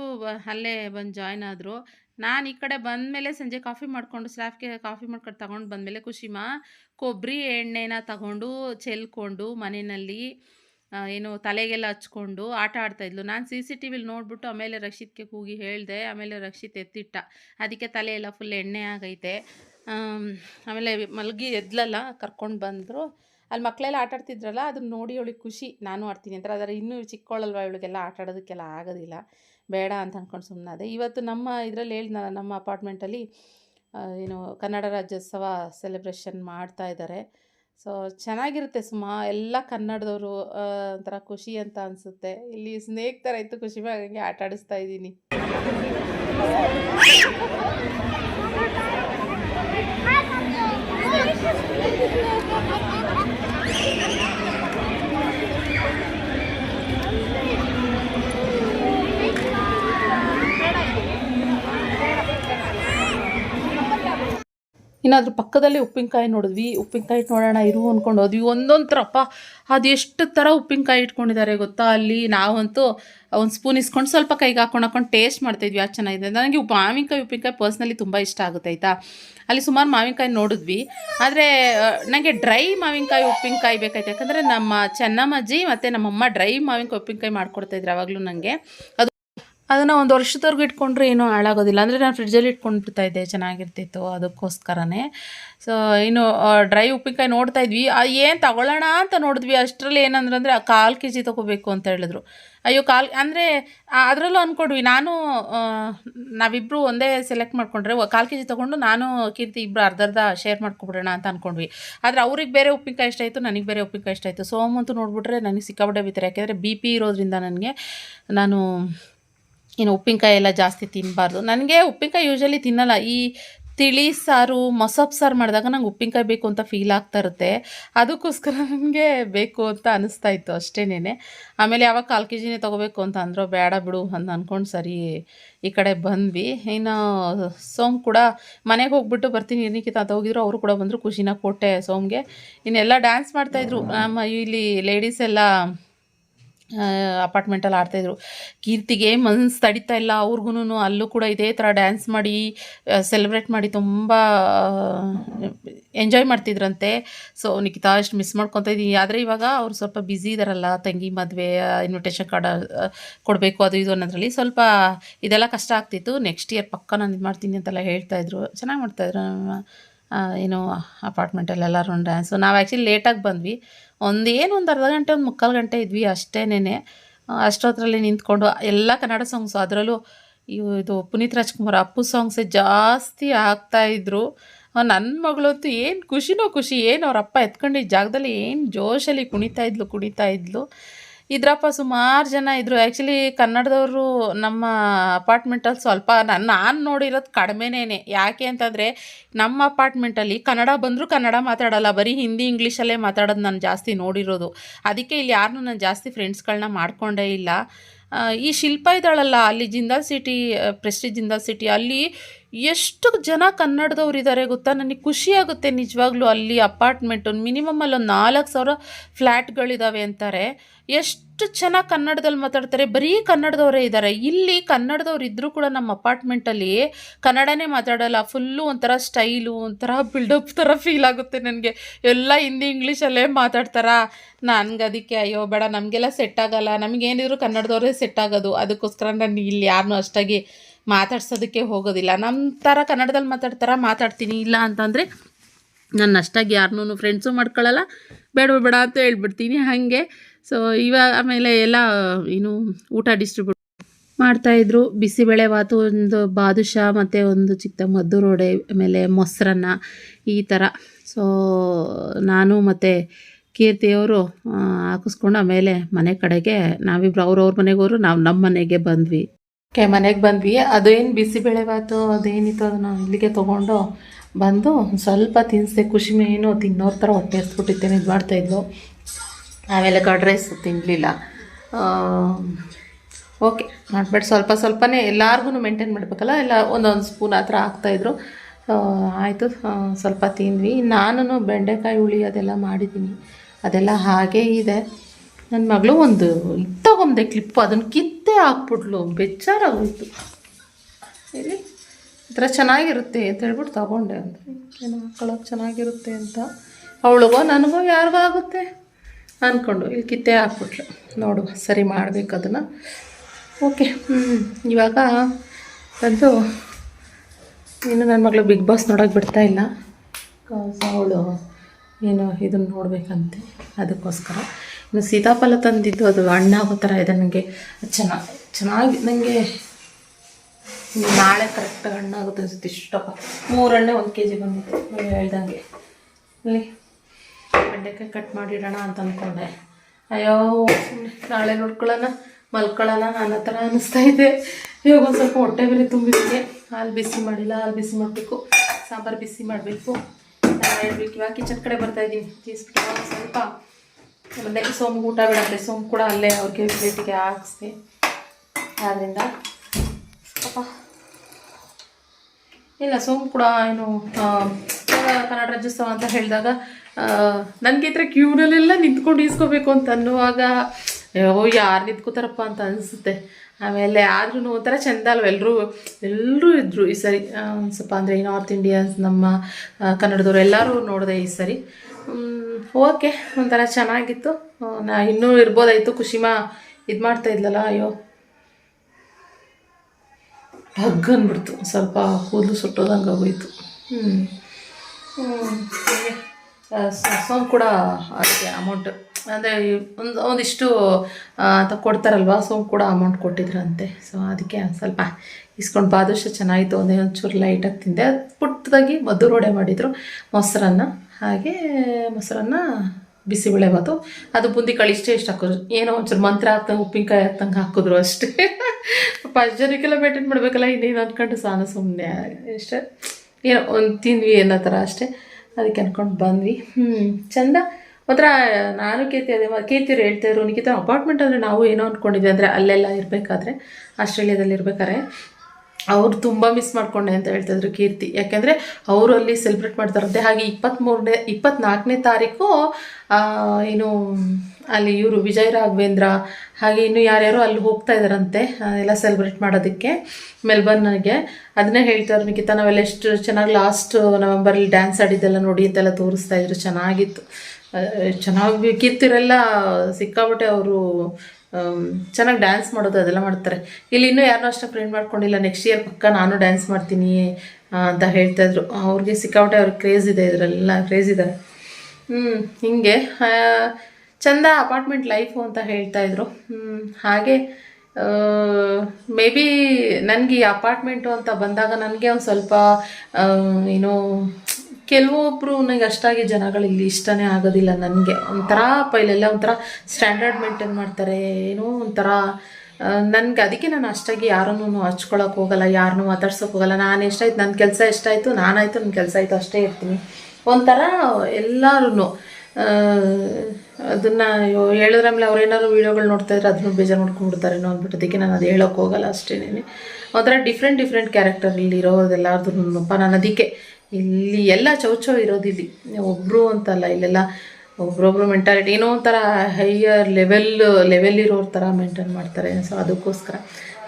ಅಲ್ಲೇ ಬಂದು ಜಾಯ್ನ್ ಆದರು. ನಾನು ಈ ಕಡೆ ಬಂದಮೇಲೆ ಸಂಜೆ ಕಾಫಿ ಮಾಡಿಕೊಂಡು ಸ್ಟಾಫ್ಗೆ ಕಾಫಿ ಮಾಡ್ಕೊಂಡು ತಗೊಂಡು ಬಂದಮೇಲೆ ಖುಷಿಮಾ ಕೊಬ್ಬರಿ ಎಣ್ಣೆನ ತಗೊಂಡು ಚೆಲ್ಕೊಂಡು ಮನೆಯಲ್ಲಿ ಏನು ತಲೆಗೆಲ್ಲ ಹಚ್ಕೊಂಡು ಆಟ ಆಡ್ತಾಯಿದ್ಲು ನಾನು ಸಿ ಸಿ ಟಿ ವಿಲಿ ನೋಡಿಬಿಟ್ಟು ಆಮೇಲೆ ರಕ್ಷಿತ್ಗೆ ಕೂಗಿ ಹೇಳಿದೆ. ಆಮೇಲೆ ರಕ್ಷಿತ್ ಎತ್ತಿಟ್ಟ. ಅದಕ್ಕೆ ತಲೆ ಎಲ್ಲ ಫುಲ್ ಎಣ್ಣೆ ಆಗೈತೆ. ಆಮೇಲೆ ಮಲಗಿ ಎದ್ಲಲ್ಲ, ಕರ್ಕೊಂಡು ಬಂದರು. ಅಲ್ಲಿ ಮಕ್ಕಳೆಲ್ಲ ಆಟ ಆಡ್ತಿದ್ರಲ್ಲ, ಅದನ್ನ ನೋಡಿ ಅವಳಿಗೆ ಖುಷಿ. ನಾನು ಆಡ್ತೀನಿ. ಅಂತ ಆದರೆ ಇನ್ನೂ ಚಿಕ್ಕವಳಲ್ವ ಇವಳಿಗೆಲ್ಲ ಆಟ ಆಡೋದಕ್ಕೆಲ್ಲ ಆಗೋದಿಲ್ಲ. ಬೇಡ ಅಂತ ಅಂದ್ಕೊಂಡು ಸುಮ್ಮನಾದೆ ಇವತ್ತು ನಮ್ಮ ಇದರಲ್ಲಿ ಹೇಳಿದ್ನಲ್ಲ, ನಮ್ಮ ಅಪಾರ್ಟ್ಮೆಂಟಲ್ಲಿ ಏನು ಕನ್ನಡ ರಾಜ್ಯೋತ್ಸವ ಸೆಲೆಬ್ರೇಷನ್ ಮಾಡ್ತಾ ಇದ್ದಾರೆ. ಸೊ ಚೆನ್ನಾಗಿರುತ್ತೆ ಸುಮಾ. ಎಲ್ಲ ಕನ್ನಡದವರು ಒಂಥರ ಖುಷಿ ಅಂತ ಅನಿಸುತ್ತೆ. ಇಲ್ಲಿ ಸ್ನೇಕ್ ಥರ ಇತ್ತು ಖುಷಿ ಹಾಗಾಗಿ ಆಟ ಆಡಿಸ್ತಾ ಇದ್ದೀನಿ. Thank you. ಇನ್ನು ಅದ್ರ ಪಕ್ಕದಲ್ಲಿ ಉಪ್ಪಿನಕಾಯಿ ನೋಡಿದ್ವಿ. ಉಪ್ಪಿನಕಾಯಿ ನೋಡೋಣ, ಇರು ಅಂದ್ಕೊಂಡು ಹೋದ್ವಿ. ಒಂದೊಂದು ಥರಪ್ಪ ಅದು ಎಷ್ಟು ಥರ ಉಪ್ಪಿನಕಾಯಿ ಇಟ್ಕೊಂಡಿದ್ದಾರೆ ಗೊತ್ತಾ? ಅಲ್ಲಿ ನಾವಂತೂ ಒಂದು ಸ್ಪೂನ್ ಇಸ್ಕೊಂಡು ಸ್ವಲ್ಪ ಕೈಗೆ ಹಾಕೊಂಡು ಹಾಕೊಂಡು ಟೇಸ್ಟ್ ಮಾಡ್ತಾಯಿದ್ವಿ ಅದು ಚೆನ್ನಾಗಿದೆ. ನನಗೆ ಮಾವಿನಕಾಯಿ, ಉಪ್ಪಿನಕಾಯಿ ಪರ್ಸ್ನಲಿ ತುಂಬ ಇಷ್ಟ ಆಗುತ್ತೆ, ಆಯಿತಾ? ಅಲ್ಲಿ ಸುಮಾರು ಮಾವಿನಕಾಯಿ ನೋಡಿದ್ವಿ. ಆದರೆ ನನಗೆ ಡ್ರೈ ಮಾವಿನಕಾಯಿ, ಉಪ್ಪಿನಕಾಯಿ ಬೇಕಾಯ್ತು. ಯಾಕಂದರೆ ನಮ್ಮ ಚೆನ್ನಮ್ಮಜ್ಜಿ ಮತ್ತು ನಮ್ಮಮ್ಮ ಡ್ರೈ ಮಾವಿನಕಾಯಿ, ಉಪ್ಪಿನಕಾಯಿ ಮಾಡ್ಕೊಡ್ತಾಯಿದ್ರು ಯಾವಾಗಲೂ ನನಗೆ ಅದು ಅದನ್ನು ಒಂದು ವರ್ಷದವರೆಗೂ ಇಟ್ಕೊಂಡ್ರೆ ಏನೂ ಹಾಳಾಗೋದಿಲ್ಲ. ಅಂದರೆ ನಾನು ಫ್ರಿಡ್ಜಲ್ಲಿ ಇಟ್ಕೊಂಡು ಬಿಡ್ತಾ ಇದ್ದೆ ಚೆನ್ನಾಗಿರ್ತಿತ್ತು ಅದಕ್ಕೋಸ್ಕರನೇ. ಸೊ ಇನ್ನು ಡ್ರೈ ಉಪ್ಪಿನಕಾಯಿ ನೋಡ್ತಾ ಇದ್ವಿ. ಏನು ತಗೊಳ್ಳೋಣ ಅಂತ ನೋಡಿದ್ವಿ. ಅಷ್ಟರಲ್ಲಿ ಏನಂದ್ರೆ ಅಂದರೆ ಕಾಲು ಕೆ ಜಿ ತೊಗೋಬೇಕು ಅಂತ ಹೇಳಿದ್ರು. ಅಯ್ಯೋ, ಕಾಲು, ಅಂದರೆ ಅದರಲ್ಲೂ ಅಂದ್ಕೊಂಡ್ವಿ ನಾನು ನಾವಿಬ್ಬರು ಒಂದೇ ಸೆಲೆಕ್ಟ್ ಮಾಡ್ಕೊಂಡ್ರೆ ಕಾಲು ಕೆ ಜಿ ತೊಗೊಂಡು ನಾನು, ಕೀರ್ತಿ ಇಬ್ಬರು ಅರ್ಧ ಅರ್ಧ ಶೇರ್ ಮಾಡ್ಕೊಬಿಡೋಣ ಅಂತ ಅಂದ್ಕೊಂಡ್ವಿ ಆದರೆ ಅವ್ರಿಗೆ ಬೇರೆ ಉಪ್ಪಿನಕಾಯಿ ಇಷ್ಟ ಆಯಿತು, ನನಗೆ ಬೇರೆ ಉಪ್ಪಿನಕಾಯಿ ಇಷ್ಟ ಆಯಿತು. ಸೋಮಂತೂ ನೋಡಿಬಿಟ್ರೆ ನನಗೆ ಸಿಕ್ಕಾಪಟ್ಟೆ ಬಿತ್ತಾರೆ. ಯಾಕೆಂದರೆ ಬಿ ಪಿ ಇರೋದ್ರಿಂದ ನನಗೆ, ನಾನು ಇನ್ನು ಉಪ್ಪಿನಕಾಯಿ ಎಲ್ಲ ಜಾಸ್ತಿ ತಿನ್ನಬಾರ್ದು ನನಗೆ ಉಪ್ಪಿನಕಾಯಿ ಯೂಶ್ವಲಿ ತಿನ್ನಲ್ಲ. ಈ ತಿಳಿ ಸಾರು, ಮೊಸಪ್ ಸಾರು ಮಾಡಿದಾಗ ನಂಗೆ ಉಪ್ಪಿನಕಾಯಿ ಬೇಕು ಅಂತ ಫೀಲ್ ಆಗ್ತಾ ಇರುತ್ತೆ. ಅದಕ್ಕೋಸ್ಕರ ನನಗೆ ಬೇಕು ಅಂತ ಅನಿಸ್ತಾ ಇತ್ತು ಅಷ್ಟೇನೆ ಆಮೇಲೆ ಯಾವಾಗ ಕಾಲು ಕೆ ಜಿನೇ ತೊಗೋಬೇಕು ಅಂತ ಅಂದರು, ಬೇಡ ಬಿಡು ಅಂತ ಅಂದ್ಕೊಂಡು ಸರಿ ಈ ಕಡೆ ಬಂದ್ವಿ. ಇನ್ನು ಸೋಮ್ ಕೂಡ ಮನೆಗೆ ಹೋಗ್ಬಿಟ್ಟು ಬರ್ತೀನಿ ಇರ್ನಿಕ್ಕಿತ ಅಂತ ಹೋಗಿದ್ರು. ಅವರು ಕೂಡ ಬಂದರು ಖುಷಿನ ಕೊಟ್ಟೆ ಸೋಮ್ಗೆ. ಇನ್ನೆಲ್ಲ ಡ್ಯಾನ್ಸ್ ಮಾಡ್ತಾಯಿದ್ರು ನಮ್ಮ ಇಲ್ಲಿ ಲೇಡೀಸ್ ಎಲ್ಲ ಅಪಾರ್ಟ್ಮೆಂಟಲ್ಲಿ ಆಡ್ತಾಯಿದ್ರು ಕೀರ್ತಿಗೆ ಮನ್ಸು ತಡಿತಾ ಇಲ್ಲ ಅವ್ರಿಗೂ ಅಲ್ಲೂ ಕೂಡ ಇದೇ ಥರ ಡ್ಯಾನ್ಸ್ ಮಾಡಿ ಸೆಲೆಬ್ರೇಟ್ ಮಾಡಿ ತುಂಬ ಎಂಜಾಯ್ ಮಾಡ್ತಿದ್ರಂತೆ. ಸೊ ನಿಖಿತಾ ಅಷ್ಟು ಮಿಸ್ ಮಾಡ್ಕೊತಾ ಇದ್ದೀನಿ ಆದರೆ ಇವಾಗ ಅವ್ರು ಸ್ವಲ್ಪ ಬ್ಯುಸಿ ಇದ್ದಾರಲ್ಲ ತಂಗಿ ಮದುವೆ ಇನ್ವಿಟೇಷನ್ ಕಾರ್ಡ್ ಕೊಡಬೇಕು, ಅದು ಇದು ಅನ್ನೋದ್ರಲ್ಲಿ ಸ್ವಲ್ಪ ಇದೆಲ್ಲ ಕಷ್ಟ ಆಗ್ತಿತ್ತು. ನೆಕ್ಸ್ಟ್ ಇಯರ್ ಪಕ್ಕ ನಾನು ಇದು ಮಾಡ್ತೀನಿ ಅಂತೆಲ್ಲ ಹೇಳ್ತಾಯಿದ್ರು ಚೆನ್ನಾಗಿ ಮಾಡ್ತಾಯಿದ್ರು ಏನು ಅಪಾರ್ಟ್ಮೆಂಟಲ್ಲಿ ಎಲ್ಲರೂ ಡ್ಯಾನ್ಸು ನಾವು ಆ್ಯಕ್ಚುಲಿ ಲೇಟಾಗಿ ಬಂದ್ವಿ. ಒಂದು ಏನು ಒಂದು ಅರ್ಧ ಗಂಟೆ, ಒಂದು ಮುಕ್ಕಾಲು ಗಂಟೆ ಇದ್ವಿ ಅಷ್ಟೇನೆ ಅಷ್ಟೊತ್ತರಲ್ಲಿ ನಿಂತ್ಕೊಂಡು ಎಲ್ಲ ಕನ್ನಡ ಸಾಂಗ್ಸು ಅದರಲ್ಲೂ ಇವು ಇದು ಪುನೀತ್ ರಾಜ್ಕುಮಾರ್ ಅಪ್ಪು ಸಾಂಗ್ಸೇ ಜಾಸ್ತಿ ಆಗ್ತಾಯಿದ್ರು ನನ್ನ ಮಗಳಂತೂ ಏನು ಖುಷಿನೋ ಖುಷಿ, ಏನು ಅವ್ರ ಅಪ್ಪ ಎತ್ಕೊಂಡಿದ್ದ ಜಾಗದಲ್ಲಿ ಏನು ಜೋಶಲ್ಲಿ ಕುಣಿತಾ ಇದ್ಲು ಕುಣಿತಾ ಇದ್ಲು. ಇದ್ರಪ್ಪ ಸುಮಾರು ಜನ ಇದ್ದರು ಆ್ಯಕ್ಚುಲಿ ಕನ್ನಡದವರು ನಮ್ಮ ಅಪಾರ್ಟ್ಮೆಂಟಲ್ಲಿ ಸ್ವಲ್ಪ ನಾನು ನಾನು ನೋಡಿರೋದು ಕಡಿಮೆನೇ ಯಾಕೆ ಅಂತಂದರೆ ನಮ್ಮ ಅಪಾರ್ಟ್ಮೆಂಟಲ್ಲಿ ಕನ್ನಡ ಬಂದರೂ ಕನ್ನಡ ಮಾತಾಡಲ್ಲ. ಬರೀ ಹಿಂದಿ ಇಂಗ್ಲೀಷಲ್ಲೇ ಮಾತಾಡೋದು ನಾನು ಜಾಸ್ತಿ ನೋಡಿರೋದು. ಅದಕ್ಕೆ ಇಲ್ಲಿ ಯಾರನ್ನೂ ನಾನು ಜಾಸ್ತಿ ಫ್ರೆಂಡ್ಸ್ಗಳನ್ನ ಮಾಡ್ಕೊಂಡೇ ಇಲ್ಲ. ಈ ಶಿಲ್ಪ ಇದ್ದಾಳಲ್ಲ, ಅಲ್ಲಿ ಜಿಂದಾಲ್ ಸಿಟಿ ಪ್ರೆಸ್ಟಿ ಜಿಂದಾಲ್ ಸಿಟಿ ಅಲ್ಲಿ ಎಷ್ಟು ಜನ ಕನ್ನಡದವ್ರು ಇದ್ದಾರೆ ಗೊತ್ತಾ? ನನಗೆ ಖುಷಿಯಾಗುತ್ತೆ ನಿಜವಾಗ್ಲೂ ಅಲ್ಲಿ ಅಪಾರ್ಟ್ಮೆಂಟು ಮಿನಿಮಮ್ ಅಲ್ಲಿ ಒಂದು ನಾಲ್ಕು ಸಾವಿರ ಫ್ಲ್ಯಾಟ್ಗಳಿದ್ದಾವೆ ಅಂತಾರೆ. ಎಷ್ಟು ಚೆನ್ನಾಗಿ ಕನ್ನಡದಲ್ಲಿ ಮಾತಾಡ್ತಾರೆ? ಬರೀ ಕನ್ನಡದವರೇ ಇದ್ದಾರೆ ಇಲ್ಲಿ ಕನ್ನಡದವ್ರು ಇದ್ದರೂ ಕೂಡ ನಮ್ಮ ಅಪಾರ್ಟ್ಮೆಂಟಲ್ಲಿ ಕನ್ನಡನೇ ಮಾತಾಡಲ್ಲ. ಫುಲ್ಲು ಒಂಥರ ಸ್ಟೈಲು ಒಂಥರ ಬಿಲ್ಡಪ್ ಥರ ಫೀಲ್ ಆಗುತ್ತೆ ನನಗೆ. ಎಲ್ಲ ಹಿಂದಿ ಇಂಗ್ಲೀಷಲ್ಲೇ ಮಾತಾಡ್ತಾರ? ನನಗೆ ಅದಕ್ಕೆ ಅಯ್ಯೋ ಬೇಡ, ನಮಗೆಲ್ಲ ಸೆಟ್ ಆಗಲ್ಲ. ನಮಗೇನಿದ್ರು ಕನ್ನಡದವರೇ ಸೆಟ್ ಆಗೋದು. ಅದಕ್ಕೋಸ್ಕರ ನಾನು ಇಲ್ಲಿ ಯಾರನ್ನೂ ಅಷ್ಟಾಗಿ ಮಾತಾಡ್ಸೋದಕ್ಕೆ ಹೋಗೋದಿಲ್ಲ. ನಮ್ಮ ಥರ ಕನ್ನಡದಲ್ಲಿ ಮಾತಾಡ್ತಾರ, ಮಾತಾಡ್ತೀನಿ, ಇಲ್ಲ ಅಂತಂದರೆ ನಾನು ಅಷ್ಟಾಗಿ ಯಾರನ್ನೂ ಫ್ರೆಂಡ್ಸು ಮಾಡ್ಕೊಳ್ಳಲ್ಲ ಬೇಡ ಬೇಡ ಅಂತ ಹೇಳ್ಬಿಡ್ತೀನಿ ಹಾಗೆ. ಸೊ ಇವಾಗ ಆಮೇಲೆ ಎಲ್ಲ, ಏನು, ಊಟ ಡಿಸ್ಟ್ರಿಬ್ಯೂಟ್ ಮಾಡ್ತಾಯಿದ್ರು ಬಿಸಿಬೇಳೆಭಾತು ಒಂದು ಬಾದುಷಾ, ಮತ್ತು ಒಂದು ಚಿಕ್ಕ ಮದ್ದು ರೋಡೆ, ಆಮೇಲೆ ಮೊಸರನ್ನ ಈ ಥರ ಸೊ ನಾನು ಮತ್ತು ಕೀರ್ತಿಯವರು ಹಾಕಿಸ್ಕೊಂಡು ಆಮೇಲೆ ಮನೆ ಕಡೆಗೆ ನಾವಿಬ್ರು, ಅವ್ರವ್ರ ಮನೆಗೆ ಹೋದ್ರು ನಾವು ನಮ್ಮ ಮನೆಗೆ ಬಂದ್ವಿ. ಕೆ ಮನೆಗೆ ಬಂದ್ವಿ. ಅದೇನು ಬಿಸಿಬೇಳೆಭಾತು ಅದೇನಿತ್ತು ಅದನ್ನು ಇಲ್ಲಿಗೆ ತೊಗೊಂಡು ಬಂದು ಸ್ವಲ್ಪ ತಿನ್ನಿಸ್ದೆ ಖುಷಿ ಮೇನು ತಿನ್ನೋರ ಥರ ಹೊಟ್ಟೆ ಹಸ್ಬಿಟ್ಟಿತ್ತೇನೆ, ಇದು ಮಾಡ್ತಾಯಿದ್ಲು ಆಮೇಲೆ ಕರ್ಡ್ ರೈಸ್ ತಿನ್ನಲಿಲ್ಲ ಓಕೆ, ಮಾಡ್ಬೇಡ. ಸ್ವಲ್ಪ ಸ್ವಲ್ಪನೇ ಎಲ್ಲರಿಗೂ ಮೇಂಟೈನ್ ಮಾಡಬೇಕಲ್ಲ, ಎಲ್ಲ ಒಂದೊಂದು ಸ್ಪೂನ್ ಆ ಥರ ಹಾಕ್ತಾಯಿದ್ರು ಆಯಿತು ಸ್ವಲ್ಪ ತಿಂದ್ವಿ. ನಾನು ಬೆಂಡೆಕಾಯಿ ಹುಳಿ ಅದೆಲ್ಲ ಮಾಡಿದ್ದೀನಿ. ಅದೆಲ್ಲ ಹಾಗೇ ಇದೆ. ನನ್ನ ಮಗಳು ಒಂದು ಇದು ತೊಗೊಂಡೆ ಕ್ಲಿಪ್ಪು ಅದನ್ನು ಕಿತ್ತೆ ಹಾಕ್ಬಿಟ್ಲು. ಬೇಜಾರಾಗೋಯ್ತು. ಹೇಳಿ? ಈ ಥರ ಚೆನ್ನಾಗಿರುತ್ತೆ ಅಂತ ಹೇಳ್ಬಿಟ್ಟು ತಗೊಂಡೆ ಅಂತ. ಏನು ಹಾಕೊಳ್ಳೋಕೆ ಚೆನ್ನಾಗಿರುತ್ತೆ ಅಂತ. ಅವಳಿಗೋ ನನಗೋ ಯಾರಿಗೋ ಆಗುತ್ತೆ? ಅಂದ್ಕೊಂಡು ಇಲ್ಲಿ ಕಿತ್ತೆ ಹಾಕ್ಬಿಟ್ಲು. ನೋಡು, ಸರಿ ಮಾಡಬೇಕು ಅದನ್ನು. ಓಕೆ ಇವಾಗ ಅದು ಇನ್ನು ನನ್ನ ಮಗಳು ಬಿಗ್ ಬಾಸ್ ನೋಡೋಕೆ ಬಿಡ್ತಾ ಇಲ್ಲ. ಅವಳು ಏನು ಇದನ್ನು ನೋಡಬೇಕಂತೆ. ಅದಕ್ಕೋಸ್ಕರ. ಇನ್ನು ಸೀತಾಫಲ ತಂದಿದ್ದು ಅದು ಹಣ್ಣಾಗೋ ಥರ ಇದೆ ನನಗೆ. ಚೆನ್ನಾಗಿ ಚೆನ್ನಾಗಿ ನನಗೆ ನಾಳೆ ಕರೆಕ್ಟಾಗಿ ಹಣ್ಣಾಗುತ್ತೆ ಅನ್ಸುತ್ತೆ ಇಷ್ಟಪ್ಪ. ಮೂರು ಹಣ್ಣೆ ಒಂದು ಕೆ ಜಿ ಬಂದಿತ್ತು ಹೇಳ್ದಂಗೆ. ಇಲ್ಲಿ ಬೆಂಡೆಕಾಯಿ ಕಟ್ ಮಾಡಿಡೋಣ ಅಂತ ಅಂದ್ಕೊಂಡೆ ಅಯ್ಯೋ, ನಾಳೆ ನೋಡ್ಕೊಳ್ಳೋಣ, ಮಲ್ಕೊಳ್ಳೋಣ ಅನ್ನೋ ಥರ ಅನ್ನಿಸ್ತಾ ಇದೆ. ಇವಾಗ ಒಂದು ಸ್ವಲ್ಪ ಹೊಟ್ಟೆ ಬೇರೆ ತುಂಬಿದೆ ಹಾಲು ಬಿಸಿ ಮಾಡಿಲ್ಲ, ಹಾಲು ಬಿಸಿ ಮಾಡಬೇಕು, ಸಾಂಬಾರು ಬಿಸಿ ಮಾಡಬೇಕು. ಹೇಳ್ಬೇಕು, ಇವಾಗ ಕಿಚನ್ ಕಡೆ ಬರ್ತಾ ಇದ್ದೀನಿ. ಸ್ವಲ್ಪ ಆಮೇಲೆ ಸೋಮು ಊಟ ಬಿಡತ್ತೆ ಸೋಮು ಕೂಡ ಅಲ್ಲೇ ಅವ್ರಿಗೆ ಪ್ಲೇಟಿಗೆ ಹಾಕಿಸಿ. ಆದ್ದರಿಂದ ಅಪ್ಪ. ಇಲ್ಲ ಸೋಮು ಕೂಡ ಏನು ಕನ್ನಡ ರಾಜ್ಯೋತ್ಸವ ಅಂತ ಹೇಳಿದಾಗ ನನಗೆ ಇದ್ರೆ ಕ್ಯೂನಲ್ಲೆಲ್ಲ ನಿಂತ್ಕೊಂಡು ಈಸ್ಕೋಬೇಕು ಅಂತ ಅನ್ನುವಾಗ ಓ ಯಾರು ನಿಂತ್ಕೋತಾರಪ್ಪ ಅಂತ ಅನಿಸುತ್ತೆ. ಆಮೇಲೆ ಆದ್ರೂ ಒಂಥರ ಚೆಂದ ಅಲ್ವ ಎಲ್ಲರೂ ಎಲ್ಲರೂ ಇದ್ದರು ಈ ಸರಿ. ಸ್ವಲ್ಪ ಅಂದರೆ ನಾರ್ತ್ ಇಂಡಿಯನ್ಸ್ ನಮ್ಮ ಕನ್ನಡದವ್ರು ಎಲ್ಲರೂ ನೋಡಿದೆ ಈ ಸರಿ. ಓಕೆ, ಒಂಥರ ಚೆನ್ನಾಗಿತ್ತು. ನಾ ಇನ್ನೂ ಇರ್ಬೋದಾಯಿತು. ಖುಷಿಮಾ ಇದು ಮಾಡ್ತಾ ಇದ್ಲಲ್ಲ, ಅಯ್ಯೋ. ಹಗ್ ಅಂದ್ಬಿಡ್ತು ಸ್ವಲ್ಪ ಕೂದಲು ಸುಟ್ಟೋದಂಗೆ ಆಗೋಯ್ತು. ಸೋಮ್ ಕೂಡ ಅದಕ್ಕೆ ಅಮೌಂಟ್ ಅಂದರೆ ಒಂದು, ಒಂದಿಷ್ಟು ಅಂತ ಕೊಡ್ತಾರಲ್ವ, ಸೋಮ್ ಕೂಡ ಅಮೌಂಟ್ ಕೊಟ್ಟಿದ್ರಂತೆ. ಸೊ ಅದಕ್ಕೆ ಸ್ವಲ್ಪ ಇಸ್ಕೊಂಡು ಬಾದಷ್ಟು ಚೆನ್ನಾಗಿತ್ತು. ಒಂದೇ ಒಂಚೂರು ಲೈಟಾಗಿ ತಿಂದೆ. ಪುಟ್ಟದಾಗಿ ಮದ್ದೂರು ರೋಡೆ ಮಾಡಿದರು ಮೊಸರನ್ನ. ಹಾಗೆ ಮೊಸರನ್ನ ಬಿಸಿಬೇಳೆ ಬಾತು. ಅದು ಬುಂದಿ ಕಾಳು ಇಷ್ಟೇ ಇಷ್ಟ ಏನೋ ಒಂಚೂರು ಮಂತ್ರ ಹಾಕ್ತಂಗೆ ಉಪ್ಪಿನಕಾಯಿ ಹಾಕ್ತಂಗೆ ಹಾಕಿದ್ರು ಅಷ್ಟೇ. ಫಸ್ಟ್ ಜನಕ್ಕೆಲ್ಲ ಮೇಂಟೈನ್ ಮಾಡಬೇಕಲ್ಲ, ಇನ್ನೇನು ಅಂದ್ಕೊಂಡು ಸಾನ ಸುಮ್ಮನೆ ಇಷ್ಟೇ ಏನೋ ಒಂದು ತಿಂದ್ವಿ ಅನ್ನೋ ಥರ ಅಷ್ಟೇ. ಅದಕ್ಕೆ ಅಂದ್ಕೊಂಡು ಬಂದ್ವಿ. ಹ್ಞೂ ಚಂದ. ಮಾತ್ರ ನಾನು ಕೇತಿ ಅದೇ ಕೇತಿಯವ್ರು ಹೇಳ್ತಾಯಿದ್ರು ನಿಖಿತ, ಅಪಾರ್ಟ್ಮೆಂಟ್ ಅಂದರೆ ನಾವು ಏನೋ ಅಂದ್ಕೊಂಡಿದ್ವಿ ಅಂದರೆ ಅಲ್ಲೆಲ್ಲ ಇರಬೇಕಾದ್ರೆ, ಆಸ್ಟ್ರೇಲಿಯಾದಲ್ಲಿ ಇರಬೇಕಾದ್ರೆ. ಅವ್ರು ತುಂಬ ಮಿಸ್ ಮಾಡ್ಕೊಂಡೆ ಅಂತ ಹೇಳ್ತಿದ್ರು ಕೀರ್ತಿ. ಯಾಕೆಂದರೆ ಅವರು ಅಲ್ಲಿ ಸೆಲೆಬ್ರೇಟ್ ಮಾಡ್ತಾರಂತೆ ಹಾಗೆ ಇಪ್ಪತ್ತ್ಮೂರನೇ ಇಪ್ಪತ್ನಾಲ್ಕನೇ ತಾರೀಕು ಏನು, ಅಲ್ಲಿ ಇವರು ವಿಜಯ್ ರಾಘವೇಂದ್ರ, ಹಾಗೆ ಇನ್ನು ಯಾರ್ಯಾರು ಅಲ್ಲಿ ಹೋಗ್ತಾ ಇದ್ದಾರಂತೆ ಎಲ್ಲ ಸೆಲೆಬ್ರೇಟ್ ಮಾಡೋದಕ್ಕೆ, ಮೆಲ್ಬರ್ನ್ಗೆ. ಅದನ್ನೇ ಹೇಳ್ತಾರೆ ನಿಖಿತ, ನಾವೆಲ್ಲ ಎಷ್ಟು ಚೆನ್ನಾಗಿ ಲಾಸ್ಟ್ ನವೆಂಬರಲ್ಲಿ ಡ್ಯಾನ್ಸ್ ಆಡಿದ್ದೆಲ್ಲ ನೋಡಿ ಅಂತೆಲ್ಲ ತೋರಿಸ್ತಾ ಇದ್ರು. ಚೆನ್ನಾಗಿತ್ತು. ಚೆನ್ನಾಗಿ ಕೀರ್ತಿರೆಲ್ಲ ಸಿಕ್ಕಾಬಿಟ್ಟೆ ಅವರು ಚೆನ್ನಾಗಿ ಡ್ಯಾನ್ಸ್ ಮಾಡೋದು ಅದೆಲ್ಲ ಮಾಡ್ತಾರೆ. ಇಲ್ಲಿ ಇನ್ನೂ ಯಾರನ್ನೂ ಅಷ್ಟು ಫ್ರೆಂಡ್ ಮಾಡ್ಕೊಂಡಿಲ್ಲ. ನೆಕ್ಸ್ಟ್ ಇಯರ್ ಪಕ್ಕ ನಾನು ಡ್ಯಾನ್ಸ್ ಮಾಡ್ತೀನಿ ಅಂತ ಹೇಳ್ತಾಯಿದ್ರು ಅವ್ರಿಗೆ ಸಿಕ್ಕಾಪಟ್ಟೆ ಅವ್ರಿಗೆ ಕ್ರೇಜ್ ಇದೆ ಇದರಲ್ಲೆಲ್ಲ ಕ್ರೇಜ್ ಇದ್ದಾರೆ ಹ್ಞೂ ಹಿಂಗೆ ಚಂದ ಅಪಾರ್ಟ್ಮೆಂಟ್ ಲೈಫು ಅಂತ ಹೇಳ್ತಾಯಿದ್ರು ಹಾಗೆ ಮೇ ಬಿ ನನಗೆ ಈ ಅಪಾರ್ಟ್ಮೆಂಟು ಅಂತ ಬಂದಾಗ ನನಗೆ ಒಂದು ಸ್ವಲ್ಪ ಏನೋ ಕೆಲವೊಬ್ಬರು ನನಗೆ ಅಷ್ಟಾಗಿ ಜನಗಳು ಇಲ್ಲಿ ಇಷ್ಟನೇ ಆಗೋದಿಲ್ಲ ನನಗೆ. ಒಂಥರ ಪೈಲೆಲ್ಲ ಒಂಥರ ಸ್ಟ್ಯಾಂಡರ್ಡ್ ಮೇಂಟೈನ್ ಮಾಡ್ತಾರೆ. ಏನೋ ಒಂಥರ ನನಗೆ ಅದಕ್ಕೆ ನಾನು ಅಷ್ಟಾಗಿ ಯಾರನ್ನೂ ಹಚ್ಕೊಳಕ್ಕೆ ಹೋಗಲ್ಲ, ಯಾರನ್ನೂ ಮಾತಾಡ್ಸೋಕೆ ಹೋಗಲ್ಲ. ನಾನು ಎಷ್ಟಾಯ್ತು ನನ್ನ ಕೆಲಸ ಎಷ್ಟಾಯಿತು, ನಾನಾಯಿತು ನನ್ನ ಕೆಲಸ ಆಯಿತು, ಅಷ್ಟೇ ಇರ್ತೀನಿ. ಒಂಥರ ಎಲ್ಲರೂ ಅದನ್ನು ಹೇಳಿದ್ರೆ ಆಮೇಲೆ ಅವ್ರು ಏನಾದ್ರು ವೀಡಿಯೋಗಳು ನೋಡ್ತಾ ಇದ್ರೆ ಅದನ್ನು ಬೇಜಾರು ಮಾಡ್ಕೊಂಡ್ಬಿಡ್ತಾರೇನೋ ಅಂದ್ಬಿಟ್ಟು ಅದಕ್ಕೆ ನಾನು ಅದು ಹೇಳೋಕ್ಕೆ ಹೋಗಲ್ಲ ಅಷ್ಟೇನೇ ಒಂಥರ ಡಿಫ್ರೆಂಟ್ ಡಿಫ್ರೆಂಟ್ ಕ್ಯಾರೆಕ್ಟರಲ್ಲಿ ಇರೋದೆಲ್ಲರದ್ದು ನಾನು ಅದಕ್ಕೆ ಇಲ್ಲಿ ಎಲ್ಲ ಚೌಚೌ ಇರೋದಿಲ್ಲಿ ಒಬ್ಬರು ಅಂತಲ್ಲ ಇಲ್ಲೆಲ್ಲ ಒಬ್ರೊಬ್ರು ಮೆಂಟಾಲಿಟಿ ಏನೋ ಒಂಥರ ಹೈಯರ್ ಲೆವೆಲ್ ಲೆವೆಲ್ ಇರೋರ ಥರ ಮೇಂಟೈನ್ ಮಾಡ್ತಾರೆ. ಸೊ ಅದಕ್ಕೋಸ್ಕರ.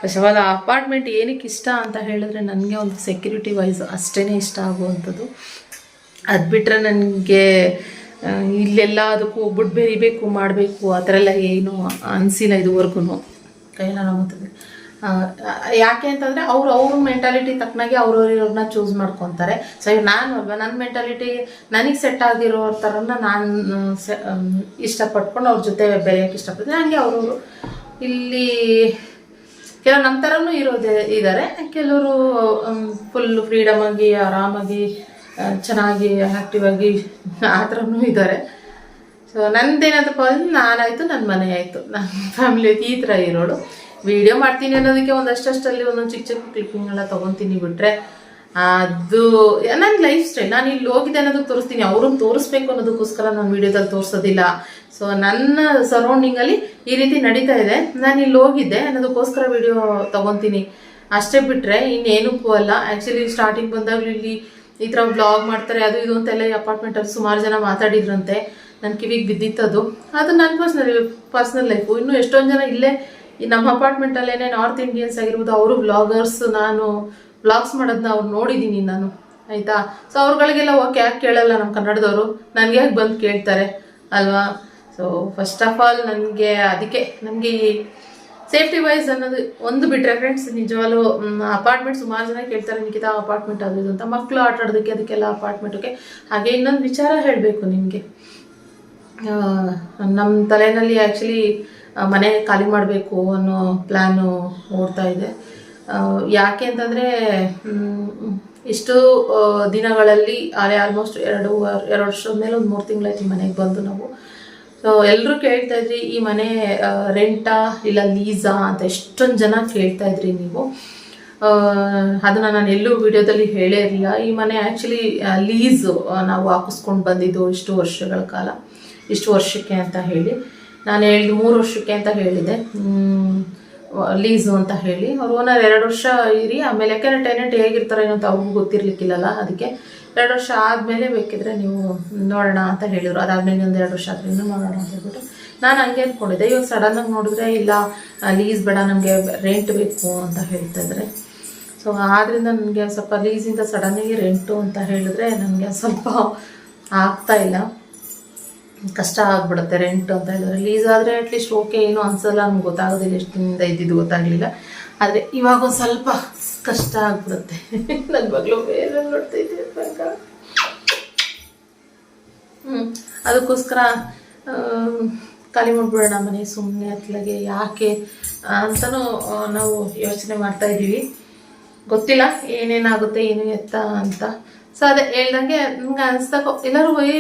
ಫಸ್ಟ್ ಅಪಾರ್ಟ್ಮೆಂಟ್ ಏನಕ್ಕೆ ಇಷ್ಟ ಅಂತ ಹೇಳಿದ್ರೆ ನನಗೆ ಒಂದು ಸೆಕ್ಯೂರಿಟಿ ವೈಸ್ ಅಷ್ಟೇ ಇಷ್ಟ ಆಗುವಂಥದ್ದು. ಅದು ಬಿಟ್ಟರೆ ನನಗೆ ಇಲ್ಲೆಲ್ಲ ಅದಕ್ಕೂ ಒಬ್ಬಟ್ಟು ಬೆರಿಬೇಕು ಮಾಡಬೇಕು ಆ ಥರ ಎಲ್ಲ ಏನು ಅನಿಸಿಲ್ಲ ಇದುವರೆಗೂ ಕೈ ನೋವುತ್ತದೆ ಆ, ಯಾಕೆ ಅಂತಂದರೆ ಅವ್ರು ಅವ್ರ ಮೆಂಟಾಲಿಟಿ ತಕ್ಕನಾಗೆ ಅವ್ರವ್ರನ್ನ ಚೂಸ್ ಮಾಡ್ಕೊತಾರೆ. ಸೊ ನಾನು ಅಲ್ವಾ ನನ್ನ ಮೆಂಟಾಲಿಟಿ ನನಗೆ ಸೆಟ್ ಆಗಿರೋ ಥರನ ನಾನು ಸೆ ಇಷ್ಟಪಟ್ಕೊಂಡು ಅವ್ರ ಜೊತೆ ಬೆರೆಯೋಕ್ಕೆ ಇಷ್ಟಪಡ್ತೀನಿ. ಹಂಗೆ ಅವ್ರವರು ಇಲ್ಲಿ ಕೆಲವು ನಮ್ಮ ಥರನೂ ಇರೋದೇ ಇದ್ದಾರೆ ಕೆಲವರು ಫುಲ್ಲು ಫ್ರೀಡಮ್ ಆಗಿ, ಆರಾಮಾಗಿ ಚೆನ್ನಾಗಿ ಆ್ಯಕ್ಟಿವ್ ಆಗಿ ಆ ಥರನೂ ಇದ್ದಾರೆ ಸೊ ನಂದೇನಂತಪ್ಪ ಅಂದ್ರೆ ನಾನಾಯಿತು ನನ್ನ ಮನೆ ಆಯಿತು ನನ್ನ ಫ್ಯಾಮಿಲಿ ಈ ಥರ ಇರೋಳು ವಿಡಿಯೋ ಮಾಡ್ತೀನಿ ಅನ್ನೋದಕ್ಕೆ ಒಂದಷ್ಟಷ್ಟಲ್ಲಿ ಒಂದೊಂದು ಚಿಕ್ಕ ಚಿಕ್ಕ ಕ್ಲಿಪ್ಪಿಂಗ್ ಎಲ್ಲ ತೊಗೊತೀನಿ ಬಿಟ್ರೆ ಅದು ನನ್ನ ಲೈಫ್ ಸ್ಟೈಲ್ ನಾನು ಇಲ್ಲಿ ಹೋಗಿದ್ದೆ ಅನ್ನೋದಕ್ಕೆ ತೋರಿಸ್ತೀನಿ. ಅವ್ರನ್ನ ತೋರಿಸ್ಬೇಕು ಅನ್ನೋದಕ್ಕೋಸ್ಕರ ನಾನು ವಿಡಿಯೋದಲ್ಲಿ ತೋರಿಸೋದಿಲ್ಲ. ಸೊ ನನ್ನ ಸರೌಂಡಿಂಗಲ್ಲಿ ಈ ರೀತಿ ನಡೀತಾ ಇದೆ. ನಾನು ಇಲ್ಲಿ ಹೋಗಿದ್ದೆ ಅನ್ನೋದಕ್ಕೋಸ್ಕರ ವಿಡಿಯೋ ತೊಗೊತೀನಿ. ಅಷ್ಟೇ ಬಿಟ್ಟರೆ ಇನ್ನೇನಕ್ಕೂ ಅಲ್ಲ. ಆ್ಯಕ್ಚುಲಿ ಸ್ಟಾರ್ಟಿಂಗ್ ಬಂದಾಗಲೂ ಇಲ್ಲಿ ಈ ಥರ ಬ್ಲಾಗ್ ಮಾಡ್ತಾರೆ, ಅದು ಇದು ಅಂತೆಲ್ಲ ಈ ಅಪಾರ್ಟ್ಮೆಂಟಲ್ಲಿ ಸುಮಾರು ಜನ ಮಾತಾಡಿದ್ರಂತೆ. ನನ್ನ ಕಿವಿಗೆ ಬಿದ್ದಿತ್ತದು. ಅದು ನನ್ನ ಪರ್ಸ್ನಲ್ ಪರ್ಸ್ನಲ್ ಲೈಫು ಇನ್ನೂ ಎಷ್ಟೊಂದು ಜನ ಇಲ್ಲೇ ಈ ನಮ್ಮ ಅಪಾರ್ಟ್ಮೆಂಟಲ್ಲೇ ನಾರ್ತ್ ಇಂಡಿಯನ್ಸ್ ಆಗಿರ್ಬೋದು, ಅವರು ವ್ಲಾಗರ್ಸ್ ನಾನು ವ್ಲಾಗ್ಸ್ ಮಾಡೋದನ್ನ ಅವ್ರು ನೋಡಿದ್ದೀನಿ ನಾನು, ಆಯಿತಾ? ಸೊ ಅವ್ರುಗಳಿಗೆಲ್ಲ ಓಕೆ ಯಾಕೆ ಕೇಳಲ್ಲ ನಮ್ಮ ಕನ್ನಡದವರು? ನನಗೆ ಯಾಕೆ ಬಂದು ಕೇಳ್ತಾರೆ, ಅಲ್ವಾ? ಸೊ ಫಸ್ಟ್ ಆಫ್ ಆಲ್ ನನಗೆ ಅದಕ್ಕೆ ನನಗೆ ಈ ಸೇಫ್ಟಿ ವೈಸ್ ಅನ್ನೋದು ಒಂದು ಬಿಟ್ಟರೆ ಫ್ರೆಂಡ್ಸ್ ನಿಜವಾಗ್ಲೂ ಅಪಾರ್ಟ್ಮೆಂಟ್ ಸುಮಾರು ಜನ ಕೇಳ್ತಾರೆ, ನಿಖಿತಾ ಅಪಾರ್ಟ್ಮೆಂಟ್ ಅದು ಅಂತ ಮಕ್ಕಳು ಆಟ ಆಡೋದಕ್ಕೆ ಅದಕ್ಕೆಲ್ಲ ಅಪಾರ್ಟ್ಮೆಂಟ್ಗೆ ಹಾಗೆ ಇನ್ನೊಂದು ವಿಚಾರ ಹೇಳಬೇಕು ನಿಮಗೆ. ನಮ್ಮ ತಲೆಯಲ್ಲಿ ಆ್ಯಕ್ಚುಲಿ ಮನೆ ಖಾಲಿ ಮಾಡಬೇಕು ಅನ್ನೋ ಪ್ಲ್ಯಾನು ಓಡ್ತಾ ಇದೆ. ಯಾಕೆ ಅಂತಂದರೆ ಇಷ್ಟು ದಿನಗಳಲ್ಲಿ ಆಲ್ಮೋಸ್ಟ್ ಎರಡು ಎರಡು ವರ್ಷದ ಮೇಲೆ ಒಂದು ಮೂರು ತಿಂಗಳಾಯ್ತು ಈ ಮನೆಗೆ ಬಂದು ನಾವು. ಸೊ ಎಲ್ಲರೂ ಕೇಳ್ತಾ ಇದ್ರಿ, ಈ ಮನೆ ರೆಂಟಾ ಇಲ್ಲ ಲೀಸಾ ಅಂತ ಎಷ್ಟೊಂದು ಜನ ಕೇಳ್ತಾ ಇದ್ರಿ ನೀವು. ಅದನ್ನ ನಾನು ಎಲ್ಲೂ ವಿಡಿಯೋದಲ್ಲಿ ಹೇಳೇ ಇರಲಿಲ್ಲ. ಈ ಮನೆ ಆ್ಯಕ್ಚುಲಿ ಲೀಸು ನಾವು ಹಾಕಿಸ್ಕೊಂಡು ಬಂದಿದ್ದು ಇಷ್ಟು ವರ್ಷಗಳ ಕಾಲ, ಇಷ್ಟು ವರ್ಷಕ್ಕೆ ಅಂತ ಹೇಳಿ. ನಾನು ಹೇಳಿದ್ದು ಮೂರು ವರ್ಷಕ್ಕೆ ಅಂತ ಹೇಳಿದೆ ಲೀಸು ಅಂತ ಹೇಳಿ. ಅವ್ರು ಓನರ್ ಎರಡು ವರ್ಷ ಇರಿ, ಆಮೇಲೆ ಯಾಕೆಂದರೆ ಟೆನೆಂಟ್ ಹೇಗಿರ್ತಾರೆ ಅಂತ ಅವ್ರಿಗೂ ಗೊತ್ತಿರಲಿಕ್ಕಿಲ್ಲಲ್ಲ ಅದಕ್ಕೆ ಎರಡು ವರ್ಷ ಆದಮೇಲೆ ಬೇಕಿದ್ರೆ ನೀವು ನೋಡೋಣ ಅಂತ ಹೇಳಿದರು. ಅದಾದ್ಮೇಲೆ ಒಂದು ಎರಡು ವರ್ಷ ಆದ್ರಿಂದ ನೋಡೋಣ ಅಂತ ಹೇಳ್ಬಿಟ್ಟು ನಾನು ಹಂಗೆ ಅಂದ್ಕೊಂಡಿದ್ದೆ ಇವಾಗ ಸಡನ್ನಾಗಿ ನೋಡಿದ್ರೆ ಇಲ್ಲ ಲೀಸ್ ಬೇಡ, ನಮಗೆ ರೆಂಟ್ ಬೇಕು ಅಂತ ಹೇಳ್ತಾ ಇದ್ದಾರೆ. ಸೊ ಆದ್ದರಿಂದ ನನಗೆ ಸ್ವಲ್ಪ ಲೀಸಿಂದ ಸಡನ್ನಾಗಿ ರೆಂಟು ಅಂತ ಹೇಳಿದ್ರೆ ನನಗೆ ಸ್ವಲ್ಪ ಆಗ್ತಾ ಇಲ್ಲ. ಕಷ್ಟ ಆಗ್ಬಿಡುತ್ತೆ ರೆಂಟ್ ಅಂತ ಹೇಳಿದ್ರೆ. ಲೀಸ್ ಆದರೆ ಅಟ್ಲೀಸ್ಟ್ ಓಕೆ ಏನು ಅನ್ಸಲ್ಲ, ನಮ್ಗೆ ಗೊತ್ತಾಗೋದಿಲ್ಲ ಎಷ್ಟು ದಿನದಿಂದ ಇದ್ದಿದ್ದು ಗೊತ್ತಾಗಲಿಲ್ಲ. ಆದರೆ ಇವಾಗ ಒಂದು ಸ್ವಲ್ಪ ಕಷ್ಟ ಆಗ್ಬಿಡುತ್ತೆ. ನನ್ನ ಮಗಳು ಬೇರೆ ನೋಡ್ತಿದ್ದೆ ಹ್ಞೂ ಅದಕ್ಕೋಸ್ಕರ ಖಾಲಿ ಮಾಡ್ಬಿಡೋಣ ಮನೆ ಸುಮ್ಮನೆ ಅತ್ಲಾಗೆ ಯಾಕೆ ಅಂತಲೂ ನಾವು ಯೋಚನೆ ಮಾಡ್ತಾ ಇದ್ದೀವಿ. ಗೊತ್ತಿಲ್ಲ, ಏನೇನಾಗುತ್ತೆ, ಏನು ಎತ್ತ ಅಂತ. ಸೊ ಅದೇ ಹೇಳ್ದಂಗೆ ನಮ್ಗೆ ಅನಿಸ್ತಾ ಎಲ್ಲರೂ ಏ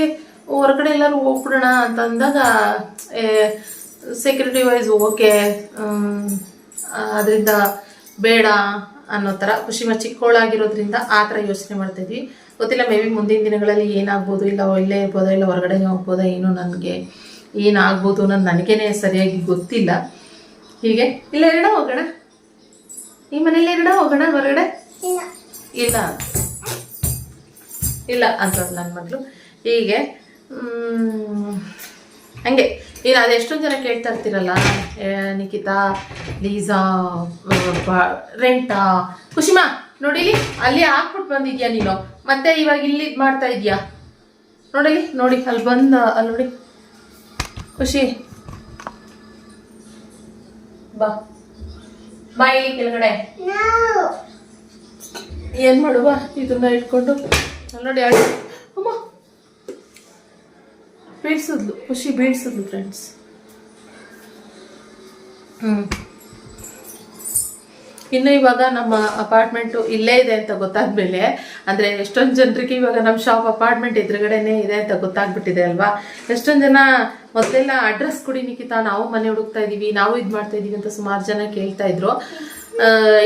ಹೊರಗಡೆ ಎಲ್ಲರೂ ಹೋಗ್ಬಿಡೋಣ ಅಂತ ಅಂದಾಗ ಸೆಕ್ಯೂರಿಟಿ ವೈಸ್ ಓಕೆ ಅದರಿಂದ ಬೇಡ ಅನ್ನೋ ಥರ ಖುಷಿ ಮ ಚಿಕ್ಕವಳಾಗಿರೋದ್ರಿಂದ ಆ ಥರ ಯೋಚನೆ ಮಾಡ್ತಾ ಇದ್ವಿ. ಗೊತ್ತಿಲ್ಲ ಮೇ ಬಿ ಮುಂದಿನ ದಿನಗಳಲ್ಲಿ ಏನಾಗ್ಬೋದು ಇಲ್ಲ ಇಲ್ಲೇ ಇರ್ಬೋದಾ ಇಲ್ಲ ಹೊರಗಡೆ ಹೋಗ್ಬೋದಾ ಏನು ನನಗೆ ಏನಾಗ್ಬೋದು ಅನ್ನೋದು ನನಗೇ ಸರಿಯಾಗಿ ಗೊತ್ತಿಲ್ಲ. ಹೀಗೆ ಇಲ್ಲ ಎರಡ ಹೋಗೋಣ. ಈ ಮನೇಲಿ ಎರಡ ಹೋಗೋಣ ಹೊರಗಡೆ? ಇಲ್ಲ. ಇಲ್ಲ ಅಂತ ನನ್ನ ಮಗಳು. ಹೀಗೆ ಹಂಗೆ ಈಗ ಅದು ಎಷ್ಟೊಂದು ಜನ ಕೇಳ್ತಾ ಇರ್ತೀರಲ್ಲ ನಿಖಿತಾ ಲೀಸಾ ರೆಂಟಾ ಖುಷಿಮಾ ನೋಡಿಲಿ? ಅಲ್ಲಿ ಹಾಕ್ಬಿಟ್ಟು ಬಂದಿದ್ಯಾ ನೀನು? ಮತ್ತೆ ಇವಾಗ ಇಲ್ಲಿ ಇದ್ ಮಾಡ್ತಾ ಇದೀಯಾ? ನೋಡಿಲಿ ನೋಡಿ ಅಲ್ಲಿ ಬಂದ ಅಲ್ಲಿ ನೋಡಿ. ಖುಷಿ. ಬಾ. ಬಾ ಇಲ್ಲಿ ಕೆಳಗಡೆ. ಏನ್ ಮಾಡುವ? ಇದನ್ನ ಇಟ್ಕೊಂಡು. ಅಲ್ಲಿ ನೋಡಿ ಬೀಳ್ಸಿದ್ಲು, ಖುಷಿ ಬೀಳ್ಸಿದ್ಲು ಫ್ರೆಂಡ್ಸ್ ಹ್ಮ್. ಇನ್ನು ಇವಾಗ ನಮ್ಮ ಅಪಾರ್ಟ್ಮೆಂಟು ಇಲ್ಲೇ ಇದೆ ಅಂತ ಗೊತ್ತಾದ್ಮೇಲೆ, ಅಂದರೆ ಎಷ್ಟೊಂದು ಜನರಿಗೆ ಇವಾಗ ನಮ್ಮ ಶಾಪ್ ಅಪಾರ್ಟ್ಮೆಂಟ್ ಎದುರುಗಡೆನೇ ಇದೆ ಅಂತ ಗೊತ್ತಾಗ್ಬಿಟ್ಟಿದೆ ಅಲ್ವಾ? ಎಷ್ಟೊಂದು ಜನ ಮೊದಲೆಲ್ಲ ಅಡ್ರೆಸ್ ಕೊಡಿ ನಿಖಿತಾ, ನಾವು ಮನೆ ಹುಡುಕ್ತಾ ಇದೀವಿ, ನಾವು ಇದು ಮಾಡ್ತಾ ಇದೀವಿ ಅಂತ ಸುಮಾರು ಜನ ಕೇಳ್ತಾ ಇದ್ರು.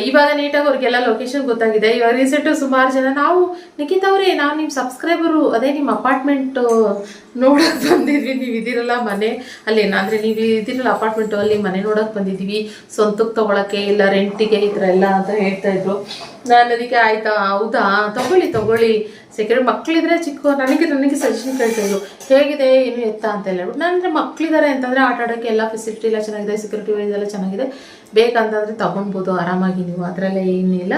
ಇವಾಗ ನೀಟಾಗಿ ಅವ್ರಿಗೆಲ್ಲ ಲೊಕೇಶನ್ ಗೊತ್ತಾಗಿದೆ. ಇವಾಗ ರೀಸೆಂಟ್ ಸುಮಾರು ಜನ ನಾವು, ನಿಖಿತ್ ಅವರೇ, ನಾವು ನಿಮ್ಮ ಸಬ್ಸ್ಕ್ರೈಬರು ಅದೇ ನಿಮ್ಮ ಅಪಾರ್ಟ್ಮೆಂಟ್ ನೋಡೋಕೆ ಬಂದಿದ್ವಿ. ನೀವು ಇದಿರಲ್ಲ ಮನೆ. ಅಲ್ಲಿ ಅಂದರೆ ನೀವು ಇದಿರಲ್ಲ ಅಪಾರ್ಟ್ಮೆಂಟು ಅಲ್ಲಿ ಮನೆ ನೋಡಕ್ ಬಂದಿದ್ದೀವಿ. ಸ್ವಂತಕ್ಕೆ ತೊಗೊಳಕ್ಕೆ ಇಲ್ಲ ರೆಂಟಿಗೆ ಈ ಥರ ಎಲ್ಲ ಅಂತ ಹೇಳ್ತಾ ಇದ್ರು. ನಾನು ಅದಕ್ಕೆ ಆಯ್ತಾ? ಹೌದಾ? ತಗೊಳ್ಳಿ ತಗೊಳ್ಳಿ. ಸೆಕೆಂಡ್ ಮಕ್ಕಳಿದ್ರೆ ಚಿಕ್ಕ, ನನಗೆ ನನಗೆ ಸಜೆಷನ್ ಕೇಳ್ತಿದ್ರು ಹೇಗಿದೆ, ಏನು ಎತ್ತ ಅಂತ ಹೇಳ್ಬಿಟ್ಟು ನಾನು ಅಂದರೆ ಮಕ್ಕಳಿದ್ದಾರೆ ಅಂತಂದರೆ ಆಟ ಆಡೋಕ್ಕೆ ಎಲ್ಲ ಫೆಸಿಲಿಟಿ ಎಲ್ಲ ಚೆನ್ನಾಗಿದೆ ಸೆಕ್ಯೂರಿಟಿ ವೈಸ್ ಎಲ್ಲ ಚೆನ್ನಾಗಿದೆ. ಬೇಕಂತಂದರೆ ತೊಗೊಳ್ಬೋದು, ಆರಾಮಾಗಿ ನೀವು ಅದರಲ್ಲೇ ಏನಿಲ್ಲ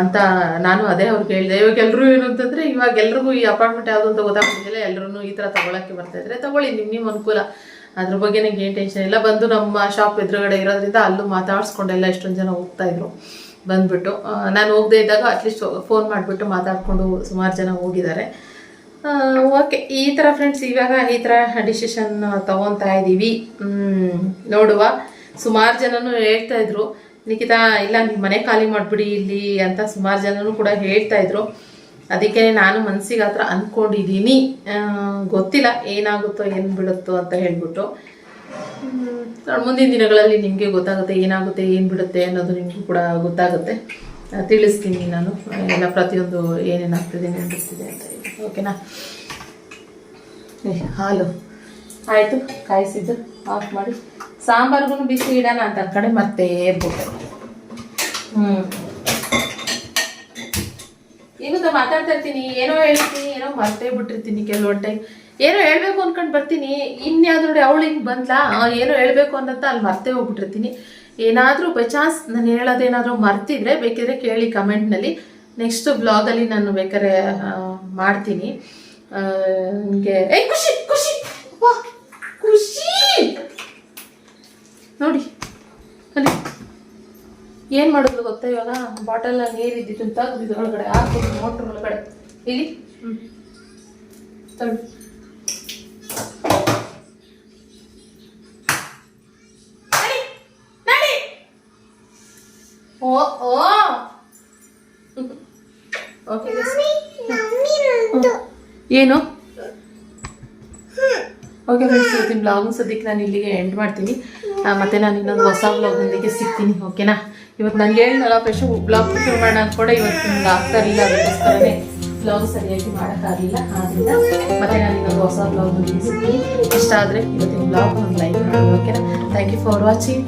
ಅಂತ ನಾನು ಅದೇ ಅವ್ರಿಗೆ ಹೇಳಿದೆ. ಇವಾಗ ಎಲ್ಲರೂ ಏನು ಅಂತಂದರೆ, ಇವಾಗ ಎಲ್ರಿಗೂ ಈ ಅಪಾರ್ಟ್ಮೆಂಟ್ ಯಾವುದು ಅಂತ ಗೊತ್ತಾಗ್ತಿದ್ದಿಲ್ಲ ಎಲ್ಲರೂ ಈ ಥರ ತೊಗೊಳಕ್ಕೆ ಬರ್ತಾಯಿದ್ರೆ ತೊಗೊಳ್ಳಿ ನಿಮ್ಮ ನಿಮ್ಮ ಅನುಕೂಲ. ಅದ್ರ ಬಗ್ಗೆ ನಂಗೆ ಏನು ಟೆನ್ಷನ್ ಇಲ್ಲ. ಬಂದು ನಮ್ಮ ಶಾಪ್ ಎದುರುಗಡೆ ಇರೋದ್ರಿಂದ ಅಲ್ಲೂ ಮಾತಾಡಿಸ್ಕೊಂಡೆಲ್ಲ ಎಷ್ಟೊಂದು ಜನ ಹೋಗ್ತಾ ಇದ್ರು. ಬಂದ್ಬಿಟ್ಟು ನಾನು ಹೋಗದೆ ಇದ್ದಾಗ ಅಟ್ಲೀಸ್ಟ್ ಫೋನ್ ಮಾಡಿಬಿಟ್ಟು ಮಾತಾಡಿಕೊಂಡು ಸುಮಾರು ಜನ ಹೋಗಿದ್ದಾರೆ. ಓಕೆ ಈ ಥರ ಫ್ರೆಂಡ್ಸ್ ಇವಾಗ ಈ ಥರ ಡಿಸಿಷನ್ ತೊಗೊತಾ ಇದ್ದೀವಿ ನೋಡುವ. ಸುಮಾರು ಜನನೂ ಹೇಳ್ತಾ ಇದ್ರು, ನಿಖಿತಾ, ಇಲ್ಲ ನಿಮ್ಮ ಮನೆ ಖಾಲಿ ಮಾಡಿಬಿಡಿ ಇಲ್ಲಿ ಅಂತ ಸುಮಾರು ಜನನೂ ಕೂಡ ಹೇಳ್ತಾ ಇದ್ರು. ಅದಕ್ಕೆ ನಾನು ಮನಸ್ಸಿಗೆ ಹತ್ರ ಅಂದ್ಕೊಂಡಿದ್ದೀನಿ ಗೊತ್ತಿಲ್ಲ ಏನಾಗುತ್ತೋ, ಏನು ಬಿಡುತ್ತೋ ಅಂತ ಹೇಳ್ಬಿಟ್ಟು. ಮುಂದಿನ ದಿನಗಳಲ್ಲಿ ನಿಮಗೆ ಗೊತ್ತಾಗುತ್ತೆ, ಏನಾಗುತ್ತೆ, ಏನು ಬಿಡುತ್ತೆ ಅನ್ನೋದು ನಿಮಗೂ ಕೂಡ ಗೊತ್ತಾಗುತ್ತೆ. ತಿಳಿಸ್ತೀನಿ ನಾನು. ಎಲ್ಲ ಪ್ರತಿಯೊಂದು ಏನೇನಾಗ್ತಿದೆ ಏನು ಬಿಡ್ತಿದೆ ಅಂತ ಹೇಳಿ. ಓಕೆನಾ ಹಾಲು. ಆಯಿತು, ಕಾಯಿಸಿದ್ದು ಆಫ್ ಮಾಡಿ. ಸಾಂಬಾರ್ಗೂ ಬಿಸಿ ಇಡೋಣ ಅಂತ ಕಡೆ ಮತ್ತೆ ಬಿಟ್ಟೆ. ಹ್ಞೂ ಇವತ್ತು ಮಾತಾಡ್ತಾ ಇರ್ತೀನಿ, ಏನೋ ಹೇಳ್ತೀನಿ, ಏನೋ ಮರ್ತೇ ಬಿಟ್ಟಿರ್ತೀನಿ ಕೆಲವೊಂದು ಟೈಮ್ ಏನೋ ಹೇಳ್ಬೇಕು ಅನ್ಕೊಂಡು ಬರ್ತೀನಿ. ಇನ್ಯಾದ್ರೂ ನೋಡಿ ಅವಳು ಹಿಂಗೆ ಬಂದ್ಲಾ? ಏನೋ ಹೇಳ್ಬೇಕು ಅನ್ನತ್ತ ಅಲ್ಲಿ ಮರ್ತೇ ಹೋಗ್ಬಿಟ್ಟಿರ್ತೀನಿ. ಏನಾದರೂ ಬೈ ಚಾನ್ಸ್ ನಾನು ಹೇಳೋದೇನಾದರೂ ಮರ್ತಿದ್ರೆ ಬೇಕಿದ್ರೆ ಕೇಳಿ ಕಮೆಂಟ್ನಲ್ಲಿ ನೆಕ್ಸ್ಟ್ ಬ್ಲಾಗಲ್ಲಿ ನಾನು ಬೇಕಾದ್ರೆ ಮಾಡ್ತೀನಿ. ನನಗೆ ಏ ಖುಷಿ ಖುಷಿ. ಖುಷಿ. ನೋಡಿ, ಅಲ್ಲಿ. ಏನು ಮಾಡೋದು ಗೊತ್ತಾ ಇವಾಗ? ಬಾಟಲ್ ನೀರು ಇದ್ದಿದ್ದು ತೆಗ್ದು ಇದ್ರೊಳಗಡೆ ಹಾಕ್ಬಿಟ್ಟು ಮೋಟ್ರ್ ಒಳಗಡೆ. ಇಲ್ಲಿ. ಹ್ಞೂ ತಗೊಳ್ಳಿ ನಡಿ, ನಡಿ. ಓ ಓ ಓಕೆ ಮಮ್ಮಿ ನಂದು ಏನು? ಓಕೆ ಫ್ರೆಂಡ್ಸ್ ಇವತ್ತಿನ ಬ್ಲಾಗ್ ಸದ್ಯಕ್ಕೆ ನಾನು ಇಲ್ಲಿಗೆ ಎಂಡ್ ಮಾಡ್ತೀನಿ. ಮತ್ತು ನಾನು ಇನ್ನೊಂದು ಹೊಸ ಬ್ಲಾಗ್ನೊಂದಿಗೆ ಸಿಗ್ತೀನಿ ಓಕೆನಾ ಇವತ್ತು ನನಗೆ ಹೇಳಿದ್ನಲ್ಲ ಫ್ರೆಶ್ ಬ್ಲಾಗ್ ಶುರು ಮಾಡೋಣ ಅಂದ್ಕೊಂಡೆ ಇವತ್ತು ನಿಮ್ಗೆ ಆಗ್ತಾ ಇರಲಿಲ್ಲ ಅದಕ್ಕೋಸ್ಕರನೇ ಬ್ಲಾಗ್ ಸರಿಯಾಗಿ ಮಾಡೋಕ್ಕಾಗಲಿಲ್ಲ ಆದ್ದರಿಂದ ಮತ್ತೆ ನಾನು ಇನ್ನೊಂದು ಹೊಸ ಬ್ಲಾಗ್ನೊಂದಿಗೆ ಸಿಗ್ತೀನಿ. ಇಷ್ಟ ಆದರೆ ಇವತ್ತಿನ ಬ್ಲಾಗ್ ಒಂದು ಲೈಕ್ ಮಾಡಿ ಓಕೆನಾ ಥ್ಯಾಂಕ್ ಯು ಫಾರ್ ವಾಚಿಂಗ್